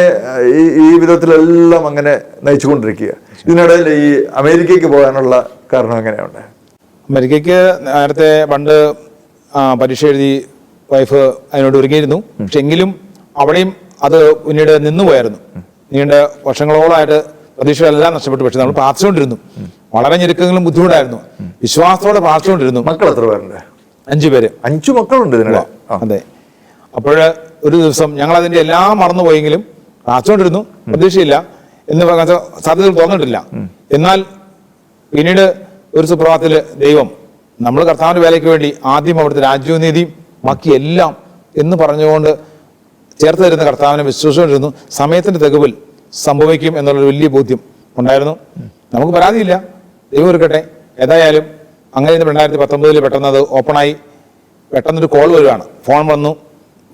ഈ ഈ വിധത്തിലെല്ലാം അങ്ങനെ നയിച്ചുകൊണ്ടിരിക്കുക. ഇതിനിടയിൽ ഈ അമേരിക്കയ്ക്ക് പോകാനുള്ള കാരണം എങ്ങനെയുണ്ട്? അമേരിക്കയ്ക്ക് നേരത്തെ പണ്ട് പരീക്ഷ എഴുതി വൈഫ് അതിനോട് ഒരുങ്ങിയിരുന്നു. പക്ഷെ എങ്കിലും അവിടെയും അത് പിന്നീട് നിന്നുപോയായിരുന്നു. നീണ്ട വർഷങ്ങളോളമായിട്ട് പ്രതീക്ഷകളെല്ലാം നഷ്ടപ്പെട്ടു. പക്ഷെ നമ്മൾ പ്രാർത്ഥിച്ചുകൊണ്ടിരുന്നു. വളരെ ഞെരുക്കങ്ങളും ബുദ്ധിമുട്ടായിരുന്നു. വിശ്വാസത്തോടെ പ്രാർത്ഥിച്ചുകൊണ്ടിരുന്നു. മക്കൾ എത്ര പേരുണ്ട്? അഞ്ചു പേര്. അഞ്ചു മക്കളുണ്ട് ഇതിനുള്ള അതെ. അപ്പോൾ ഒരു ദിവസം ഞങ്ങൾ അതിന്റെ എല്ലാം മറന്നുപോയെങ്കിലും പ്രാർത്ഥിച്ചുകൊണ്ടിരുന്നു. പ്രതീക്ഷയില്ല. എന്ന് പറഞ്ഞ സാധ്യതകൾ തോന്നിട്ടില്ല എന്നാൽ പിന്നീട് ഒരു സുപ്രഭാതത്തിൽ ദൈവം നമ്മൾ കർത്താവിന്റെ വേലയ്ക്ക് വേണ്ടി ആദ്യം അവിടുത്തെ രാജ്യവും നീതിയും ബാക്കി എല്ലാം എന്ന് പറഞ്ഞുകൊണ്ട് ചേർത്ത് തരുന്ന കർത്താവിനെ വിശ്വസിച്ചുകൊണ്ടിരുന്നു. സമയത്തിന്റെ തെകവിൽ സംഭവിക്കും എന്നുള്ളൊരു വലിയ ബോധ്യം ഉണ്ടായിരുന്നു. നമുക്ക് പരാതിയില്ല. ദൈവം ഒരുക്കട്ടെ ഏതായാലും അങ്ങനെ ഇന്ന് രണ്ടായിരത്തി പത്തൊമ്പതിൽ പെട്ടെന്ന് അത് ഓപ്പണായി പെട്ടെന്നൊരു കോൾ വരുവാണ്. ഫോൺ വന്നു.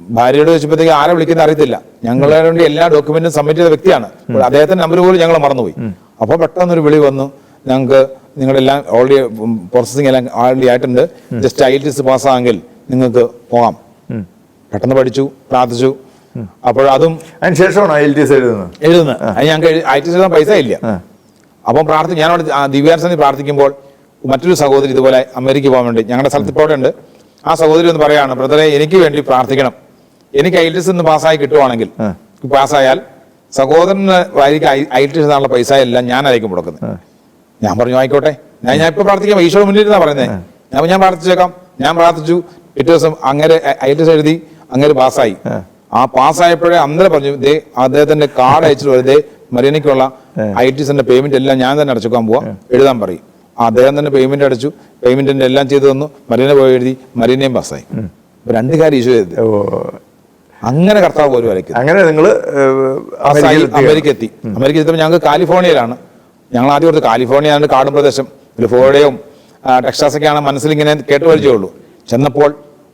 ഭാര്യയോട് ചോദിച്ചപ്പോഴത്തേക്ക് ആരെ വിളിക്കുന്ന അറിയത്തില്ല. ഞങ്ങളെ വേണ്ടി എല്ലാ ഡോക്യുമെന്റും സബ്മിറ്റ് ചെയ്ത വ്യക്തിയാണ്. അദ്ദേഹത്തിന്റെ നമ്പർ പോലും ഞങ്ങൾ മറന്നുപോയി. അപ്പോൾ പെട്ടെന്നൊരു വിളി വന്നു. ഞങ്ങൾക്ക് നിങ്ങളെല്ലാം ഓൾറെഡി പ്രോസസ്സിംഗ് എല്ലാം ഓൾറെഡി ആയിട്ടുണ്ട്. ജസ്റ്റ് ഐ ടി പാസ്സാണെങ്കിൽ നിങ്ങൾക്ക് പോകാം. പെട്ടെന്ന് പഠിച്ചു പ്രാർത്ഥിച്ചു. അപ്പോൾ അതും അതിന് ശേഷമാണ് എഴുതുന്നത്? എഴുതുന്നത്. അത് ഞങ്ങൾക്ക് ഐ ടി എഴുതാൻ പൈസ ഇല്ല അപ്പം പ്രാർത്ഥി ഞാനവിടെ ദിവ്യാർസനി പ്രാർത്ഥിക്കുമ്പോൾ മറ്റൊരു സഹോദരി ഇതുപോലെ അമേരിക്ക പോകാൻ വേണ്ടി ഞങ്ങളുടെ സ്ഥലത്ത് ഇപ്പോൾ ഉണ്ട്. ആ സഹോദരി ഒന്ന് പറയാണ് ബ്രദറെ എനിക്ക് വേണ്ടി പ്രാർത്ഥിക്കണം. എനിക്ക് ഐ ടി എസ് പാസ്സായി കിട്ടുവാണെങ്കിൽ പാസ്സായാൽ സഹോദരന് ആയിരിക്കും ഐ ടി എസ് എന്നുള്ള പൈസ എല്ലാം ഞാനായിരിക്കും മുടക്കുന്നത് ഞാൻ പറഞ്ഞു ആയിക്കോട്ടെ. ഞാൻ ഞാൻ ഇപ്പൊ പ്രാർത്ഥിക്കാം. ഈശോ മുന്നിൽ ഇരുന്നാ പറയുന്നത് ഞാൻ ഞാൻ പ്രാർത്ഥിച്ചേക്കാം. ഞാൻ പ്രാർത്ഥിച്ചു. പിറ്റേ ദിവസം അങ്ങനെ ഐ ടി എസ് എഴുതി അങ്ങനെ പാസ്സായി. ആ. പാസ്സായപ്പോഴേ അന്നേരം പറഞ്ഞു ദേ അദ്ദേഹത്തിന്റെ കാർഡ് അയച്ചിട്ട് വരും. ദേ മരീനയ്ക്കുള്ള ഐ ടി സിന്റെ പേയ്മെന്റ് എല്ലാം ഞാൻ തന്നെ അടച്ചുക്കാൻ പോവാ. എഴുതാൻ പറയും. അദ്ദേഹം തന്നെ പേയ്മെന്റ് അടച്ചു. പേയ്മെന്റിന്റെ എല്ലാം ചെയ്തു തന്നു. മരിയനെ പോയി എഴുതി. മരിയനെയും പാസ്സായി. രണ്ട് കാര്യം ഇഷ്യൂ ചെയ്തു അങ്ങനെ കർത്താവ് പോലും വരയ്ക്കും അങ്ങനെ നിങ്ങൾ അമേരിക്ക എത്തി. അമേരിക്ക എത്തിയപ്പോൾ ഞങ്ങൾക്ക് കാലിഫോർണിയയിലാണ്. ഞങ്ങൾ ആദ്യം കൊടുത്ത് കാലിഫോർണിയ കാടും പ്രദേശം ഒരു ഫ്ലോറിഡയും ടെക്സാസൊക്കെയാണ് മനസ്സിൽ ഇങ്ങനെ കേട്ട് പരിചയമുള്ളൂ. ചെന്നപ്പോൾ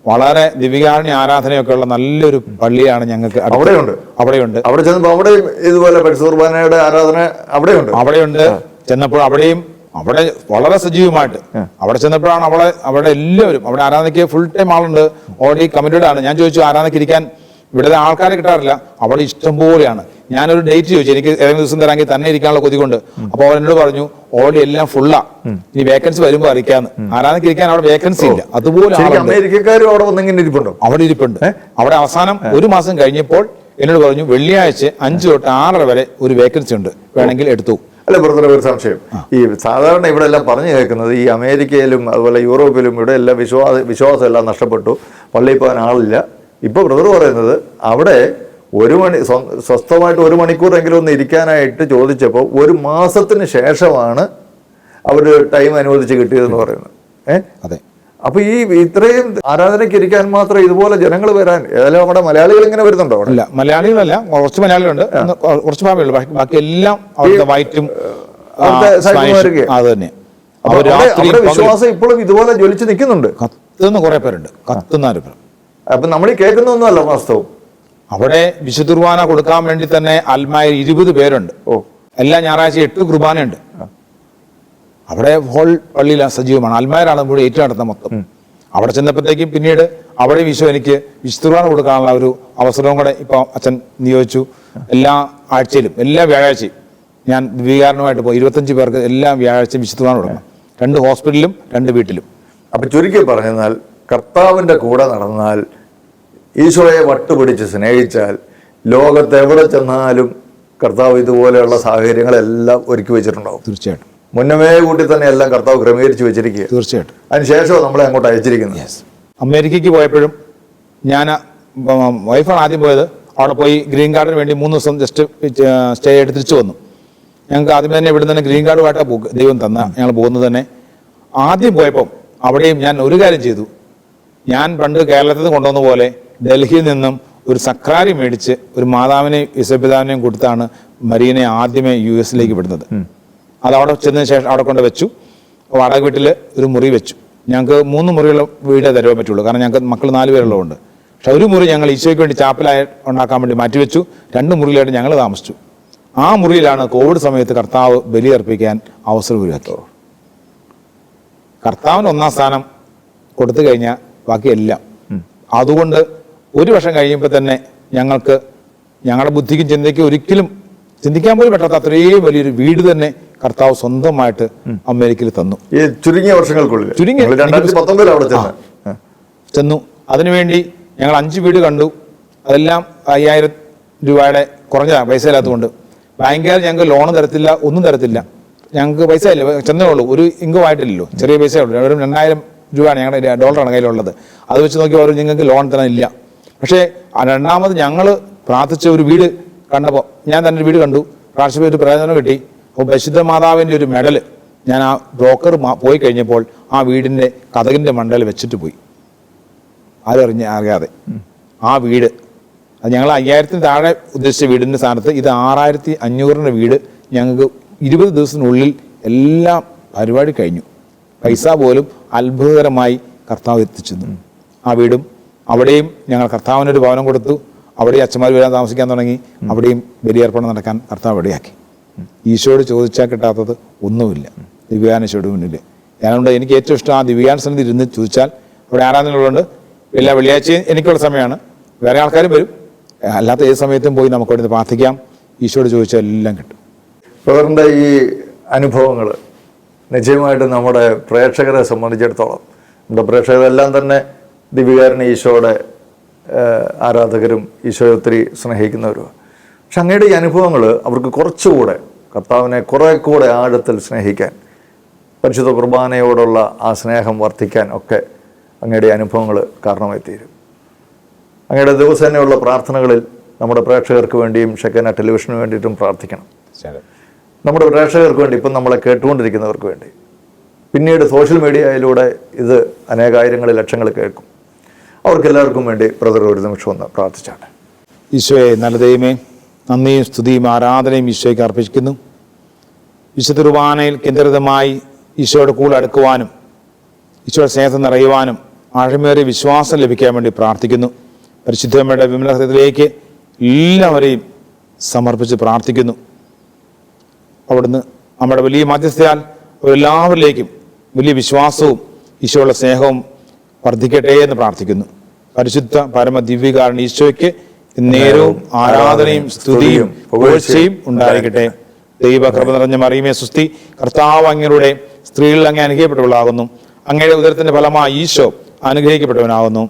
വളരെ ദിവികാരണി ആരാധനയൊക്കെ ഉള്ള നല്ലൊരു പള്ളിയാണ് ഞങ്ങൾക്ക്. അവിടെയുണ്ട്. അവിടെയുണ്ട്. അവിടെ ചെന്നപ്പോൾ അവിടെയും ഇതുപോലെ പരിസൂർബാനയുടെ ആരാധന അവിടെയുണ്ട്. അവിടെയുണ്ട്. ചെന്നപ്പോൾ അവിടെയും അവിടെ വളരെ സജീവമായിട്ട്. അവിടെ ചെന്നപ്പോഴാണ് അവളെ അവിടെ എല്ലാവരും അവിടെ ആരാധനയ്ക്ക് ഫുൾ ടൈം ആളുണ്ട്. ഓൾറെഡി കമ്മിറ്റഡ് ആണ്. ഞാൻ ചോദിച്ചു ആരാധനയ്ക്ക് ഇരിക്കാൻ ഇവിടെ ആൾക്കാരെ കിട്ടാറില്ല. അവിടെ ഇഷ്ടം പോലെയാണ് ഞാനൊരു ഡേറ്റ് ചോദിച്ചു. എനിക്ക് ഏതെങ്കിലും ദിവസം തരാമെങ്കിൽ തന്നെ ഇരിക്കാനുള്ള കൊതികൊണ്ട്. അപ്പോൾ അവർ എന്നോട് പറഞ്ഞു ഓൾറെഡി എല്ലാം ഫുള്ളാ ഇനി വേക്കൻസി വരുമ്പോൾ അറിയിക്കാന്ന്. ആരാധനക്ക് ഇരിക്കാൻ അവിടെ വേക്കൻസി ഇല്ല. അതുപോലെ അവിടെ വന്നിങ്ങനെ ഇരിപ്പുണ്ടോ? അവിടെ ഇരിപ്പുണ്ട്. അവിടെ അവസാനം ഒരു മാസം കഴിഞ്ഞപ്പോൾ എന്നോട് പറഞ്ഞു വെള്ളിയാഴ്ച അഞ്ച് തൊട്ട് ആറര വരെ ഒരു വേക്കൻസി ഉണ്ട്. വേണമെങ്കിൽ എടുത്തു. അല്ല ബ്രദറെ ഒരു സംശയം. ഈ സാധാരണ ഇവിടെ എല്ലാം പറഞ്ഞു കേൾക്കുന്നത് ഈ അമേരിക്കയിലും അതുപോലെ യൂറോപ്പിലും ഇവിടെ എല്ലാം വിശ്വാസ വിശ്വാസം എല്ലാം നഷ്ടപ്പെട്ടു. പള്ളിയിൽ പോകാൻ ആളില്ല. ഇപ്പൊ ബ്രദർ പറയുന്നത് അവിടെ ഒരു മണി സ്വസ്ഥമായിട്ട് ഒരു മണിക്കൂറെങ്കിലും ഒന്ന് ഇരിക്കാനായിട്ട് ചോദിച്ചപ്പോൾ ഒരു മാസത്തിന് ശേഷമാണ് അവർ ടൈം അനുവദിച്ച് കിട്ടിയതെന്ന് പറയുന്നത്. ഏഹ് അതെ. അപ്പൊ ഈ ഇത്രയും ആരാധനയ്ക്ക് ഇരിക്കാൻ മാത്രം ഇതുപോലെ ജനങ്ങൾ വരാൻ ഏതായാലും നമ്മുടെ മലയാളികൾ ഇങ്ങനെ വരുന്നുണ്ടോ അല്ല മലയാളികളല്ല കുറച്ച് മലയാളികളുണ്ട്. കുറച്ച് ഭാഗമുള്ളൂ ബാക്കി ബാക്കി എല്ലാം അവരുടെ. സായിപ്പന്മാരൊക്കെ? അത് തന്നെ. വിശ്വാസം ഇപ്പോഴും ഇതുപോലെ ജ്വലിച്ച് നിൽക്കുന്നുണ്ട്. കത്തുന്ന കുറെ പേരുണ്ട്. കത്തുന്ന പേർ അപ്പൊ നമ്മൾ ഈ കേൾക്കുന്നൊന്നുമല്ല വാസ്തവം. അവിടെ വിശുദ്ധ കുർബാന കൊടുക്കാൻ വേണ്ടി തന്നെ അൽമായ ഇരുപത് പേരുണ്ട്. ഓ. എല്ലാ ഞായറാഴ്ച എട്ട് കുർബാനയുണ്ട്. അവിടെ ഹോൾ പള്ളിയിൽ സജീവമാണ്. അൽമായരാണ് കൂടി ഏറ്റവും നടത്തുന്നത് മൊത്തം. അവിടെ ചെന്നപ്പോഴത്തേക്കും പിന്നീട് അവിടെ വിശു എനിക്ക് വിശുദ്ധുർബാന കൊടുക്കാനുള്ള ഒരു അവസരവും കൂടെ ഇപ്പൊ അച്ഛൻ നിയോഗിച്ചു. എല്ലാ ആഴ്ചയിലും എല്ലാ വ്യാഴാഴ്ചയും ഞാൻ വികാരണമായിട്ട് പോയി. ഇരുപത്തഞ്ച് പേർക്ക് എല്ലാ വ്യാഴാഴ്ചയും വിശുദ്ധുർബാന കൊടുക്കണം. രണ്ട് ഹോസ്പിറ്റലിലും രണ്ട് വീട്ടിലും. അപ്പൊ ചുരുക്കി പറഞ്ഞാൽ കർത്താവിന്റെ കൂടെ നടന്നാൽ ഈശോയെ വട്ടുപിടിച്ച് സ്നേഹിച്ചാൽ ലോകത്ത് എവിടെ ചെന്നാലും കർത്താവ് ഇതുപോലെയുള്ള സാഹചര്യങ്ങളെല്ലാം ഒരുക്കി വെച്ചിട്ടുണ്ടാവും. തീർച്ചയായിട്ടും. മുന്നമേ കൂട്ടി തന്നെ എല്ലാം കർത്താവ് ക്രമീകരിച്ച് വെച്ചിരിക്കുക തീർച്ചയായിട്ടും. അതിനുശേഷം നമ്മളെ അങ്ങോട്ട് അയച്ചിരിക്കുന്നത്? അമേരിക്കയ്ക്ക് പോയപ്പോഴും ഞാൻ വൈഫാണ് ആദ്യം പോയത്. അവിടെ പോയി ഗ്രീൻ കാർഡിന് വേണ്ടി മൂന്ന് ദിവസം ജസ്റ്റ് സ്റ്റേ ആയിട്ട് തിരിച്ചു വന്നു. ഞങ്ങൾക്ക് ആദ്യം തന്നെ ഇവിടെ തന്നെ ഗ്രീൻ കാർഡുമായിട്ടാണ് ദൈവം തന്ന ഞങ്ങൾ പോകുന്നത് തന്നെ. ആദ്യം പോയപ്പം അവിടെയും ഞാൻ ഒരു കാര്യം ചെയ്തു. ഞാൻ പണ്ട് കേരളത്തിൽ നിന്ന് കൊണ്ടുവന്ന പോലെ ഡൽഹിയിൽ നിന്നും ഒരു സക്രാരി മേടിച്ച് ഒരു മാതാവിനെയും യുസപിതാവിനെയും കൊടുത്താണ് മരീനെ ആദ്യമേ യു എസിലേക്ക് വിടുന്നത്. അത് അവിടെ ചെന്നതിന് ശേഷം അവിടെ കൊണ്ട് വെച്ചു. വാടക വീട്ടിൽ ഒരു മുറി വെച്ചു. ഞങ്ങൾക്ക് മൂന്ന് മുറിയുള്ള വീടേ തരുവാൻ പറ്റുള്ളൂ. കാരണം ഞങ്ങൾക്ക് മക്കൾ നാല് പേരുള്ളതുകൊണ്ട്. പക്ഷെ ഒരു മുറി ഞങ്ങൾ ഈശോയ്ക്ക് വേണ്ടി ചാപ്പലായി ഉണ്ടാക്കാൻ വേണ്ടി മാറ്റിവെച്ചു രണ്ട് മുറിയിലായിട്ട് ഞങ്ങൾ താമസിച്ചു. ആ മുറിയിലാണ് കോവിഡ് സമയത്ത് കർത്താവ് ബലിയർപ്പിക്കാൻ അവസരം ഒരുക്കി കർത്താവിന് ഒന്നാം സ്ഥാനം കൊടുത്തു കഴിഞ്ഞാൽ ബാക്കിയെല്ലാം. അതുകൊണ്ട് ഒരു വർഷം കഴിയുമ്പോൾ തന്നെ ഞങ്ങൾക്ക് ഞങ്ങളുടെ ബുദ്ധിക്കും ചിന്തയ്ക്കും ഒരിക്കലും ചിന്തിക്കാൻ പോലും പറ്റാത്ത അത്രയും വലിയൊരു വീട് തന്നെ കർത്താവ് സ്വന്തമായിട്ട് അമേരിക്കയിൽ തന്നു. ഈ ചുരുങ്ങിയ വർഷങ്ങൾക്കുള്ളിൽ. ചുരുങ്ങിയ- ചെന്ന്. അതിനുവേണ്ടി ഞങ്ങൾ അഞ്ച് വീട് കണ്ടു. അതെല്ലാം അയ്യായിരം രൂപയുടെ കുറഞ്ഞ പൈസ ഇല്ലാത്തതുകൊണ്ട്. ബാങ്കുകാർ ഞങ്ങൾക്ക് ലോൺ തരത്തില്ല ഒന്നും തരത്തില്ല. ഞങ്ങൾക്ക് പൈസ ഇല്ല. ചെന്നേ ഉള്ളൂ. ഒരു ഇൻകം ആയിട്ടില്ലല്ലോ. ചെറിയ പൈസ ഉള്ളൂ. രണ്ടായിരം രൂപയാണ് ഞങ്ങളുടെ ഡോളറാണ് കയ്യിലുള്ളത്. അത് വെച്ച് നോക്കിയാൽ അവർ നിങ്ങൾക്ക് ലോൺ തരാനില്ല പക്ഷേ രണ്ടാമത് ഞങ്ങൾ പ്രാർത്ഥിച്ച ഒരു വീട് കണ്ടപ്പോൾ ഞാൻ തന്നെ ഒരു വീട് കണ്ടു. പ്രാർത്ഥിച്ചപ്പോൾ ഒരു പ്രയോജനം കിട്ടി. അപ്പോൾ പരിശുദ്ധ മാതാവിന്റെ ഒരു മെഡൽ ഞാൻ ആ ബ്രോക്കർ പോയി കഴിഞ്ഞപ്പോൾ ആ വീടിന്റെ കഥകിന്റെ മണ്ടയിൽ വെച്ചിട്ട് പോയി. ആരും അറിഞ്ഞ അറിയാതെ. ആ വീട് അത് ഞങ്ങൾ അയ്യായിരത്തിന് താഴെ ഉദ്ദേശിച്ച വീടിന്റെ സ്ഥാനത്ത് ഇത് ആറായിരത്തി അഞ്ഞൂറിന്റെ വീട് ഞങ്ങൾക്ക് ഇരുപത് ദിവസത്തിനുള്ളിൽ എല്ലാം പരിപാടി കഴിഞ്ഞു. പൈസ പോലും അത്ഭുതകരമായി കർത്താവ് എത്തിച്ചെന്നു. ആ വീടും അവിടെയും ഞങ്ങൾ കർത്താവിനൊരു ഭവനം കൊടുത്തു. അവിടെ അച്ഛന്മാർ വരാൻ താമസിക്കാൻ തുടങ്ങി. അവിടെയും ബലിയർപ്പണം നടക്കാൻ കർത്താവ് ഇടയാക്കി ഈശോയോട് ചോദിച്ചാൽ കിട്ടാത്തത് ഒന്നുമില്ല. ദിവ്യാനശോയുടെ മുന്നിൽ ഞാനുണ്ട് എനിക്ക് ഏറ്റവും ഇഷ്ടം ആ ദിവ്യാൻ സന്നിധി ഇരുന്ന് ചോദിച്ചാൽ അവിടെ ആരാധനകളുണ്ട് എല്ലാ വെള്ളിയാഴ്ചയും എനിക്കുള്ള സമയമാണ്. വേറെ ആൾക്കാരും വരും. അല്ലാത്ത ഏത് സമയത്തും പോയി നമുക്ക് അവിടെ പ്രാർത്ഥിക്കാം. ഈശോയോട് ചോദിച്ചാൽ എല്ലാം കിട്ടും. ബ്രദറിന്റെ ഈ അനുഭവങ്ങൾ നിശ്ചയമായിട്ടും നമ്മുടെ പ്രേക്ഷകരെ സംബന്ധിച്ചിടത്തോളം നമ്മുടെ പ്രേക്ഷകരെല്ലാം തന്നെ ദിവികാരനെ ഈശോയുടെ ആരാധകരും ഈശോയെ ഒത്തിരി സ്നേഹിക്കുന്നവരുമാണ് പക്ഷെ അങ്ങയുടെ ഈ അനുഭവങ്ങൾ അവർക്ക് കുറച്ചുകൂടെ കർത്താവിനെ കുറേ കൂടെ ആഴത്തിൽ സ്നേഹിക്കാൻ പരിശുദ്ധ കുർബാനയോടുള്ള ആ സ്നേഹം വർദ്ധിക്കാൻ ഒക്കെ അങ്ങയുടെ അനുഭവങ്ങൾ കാരണമായി തീരും അങ്ങയുടെ ദിവസേനയുള്ള പ്രാർത്ഥനകളിൽ നമ്മുടെ പ്രേക്ഷകർക്ക് വേണ്ടിയും ഷെക്കന ടെലിവിഷന് വേണ്ടിയിട്ടും പ്രാർത്ഥിക്കണം. നമ്മുടെ പ്രേക്ഷകർക്ക് വേണ്ടി ഇപ്പം നമ്മളെ കേട്ടുകൊണ്ടിരിക്കുന്നവർക്ക് വേണ്ടി. പിന്നീട് സോഷ്യൽ മീഡിയയിലൂടെ ഇത് അനേകായിരങ്ങൾ ലക്ഷങ്ങൾ കേൾക്കും. അവർക്കെല്ലാവർക്കും വേണ്ടി ബ്രദർ ഒരു നിമിഷം ഒന്ന് പ്രാർത്ഥിച്ചാണ് ഈശോയെ നല്ല ദൈവമേ നന്ദിയും സ്തുതിയും ആരാധനയും ഈശോയ്ക്ക് അർപ്പിക്കുന്നു. വിശുദ്ധ കുർബാനയിൽ കേന്ദ്രിതമായി ഈശോയുടെ കൂടെ അടുക്കുവാനും ഈശോയുടെ സ്നേഹം നിറയുവാനും ആഴമേറിയ വിശ്വാസം ലഭിക്കാൻ വേണ്ടി പ്രാർത്ഥിക്കുന്നു. പരിശുദ്ധമ്മയുടെ വിമലഹൃദയത്തിലേക്ക് എല്ലാവരെയും സമർപ്പിച്ച് പ്രാർത്ഥിക്കുന്നു. അവിടുന്ന് നമ്മുടെ വലിയ മധ്യസ്ഥയാൽ എല്ലാവരിലേക്കും വലിയ വിശ്വാസവും ഈശോയുടെ സ്നേഹവും വർദ്ധിക്കട്ടെ എന്ന് പ്രാർത്ഥിക്കുന്നു. പരിശുദ്ധ പരമ ദിവ്യകാരൻ ഈശോയ്ക്ക് നേരവും ആരാധനയും സ്തുതിയും പുകഴ്ചയും ഉണ്ടായിരിക്കട്ടെ. ദൈവകൃപ നിറഞ്ഞ മറിയുമേ സുസ്തി കർത്താവ് അങ്ങയുടെ സ്ത്രീകളിൽ അങ്ങ് അനുഗ്രഹിക്കപ്പെട്ടവളാകുന്നു. അങ്ങയുടെ ഉദരത്തിന്റെ ഫലമായി ഈശോ അനുഗ്രഹിക്കപ്പെട്ടവനാകുന്നു.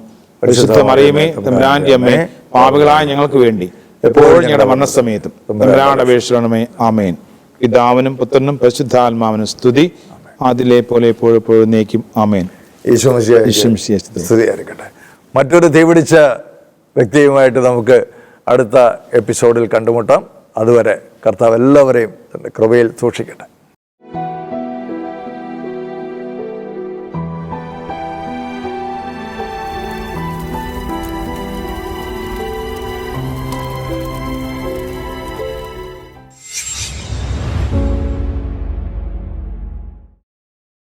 പരിശുദ്ധ മറിയുമേ തമ്പുരാന്റെ അമ്മേ പാപികളായ ഞങ്ങൾക്ക് വേണ്ടി. എപ്പോഴും ഞങ്ങളുടെ മരണസമയത്തും തമ്പുരാന്റെ അപേക്ഷിക്കണമേ ആമേൻ. പിതാവിനും പുത്രനും പരിശുദ്ധാത്മാവിനും സ്തുതി. അതിലെ പോലെ എപ്പോഴും എപ്പോഴും നയിക്കും ആമേൻ. സ്തുതിയായിരിക്കട്ടെ മറ്റൊരു തീപിടിച്ച വ്യക്തിയുമായിട്ട് നമുക്ക് അടുത്ത എപ്പിസോഡിൽ കണ്ടുമുട്ടാം. അതുവരെ കർത്താവ് എല്ലാവരെയും തന്റെ കൃപയിൽ സൂക്ഷിക്കട്ടെ.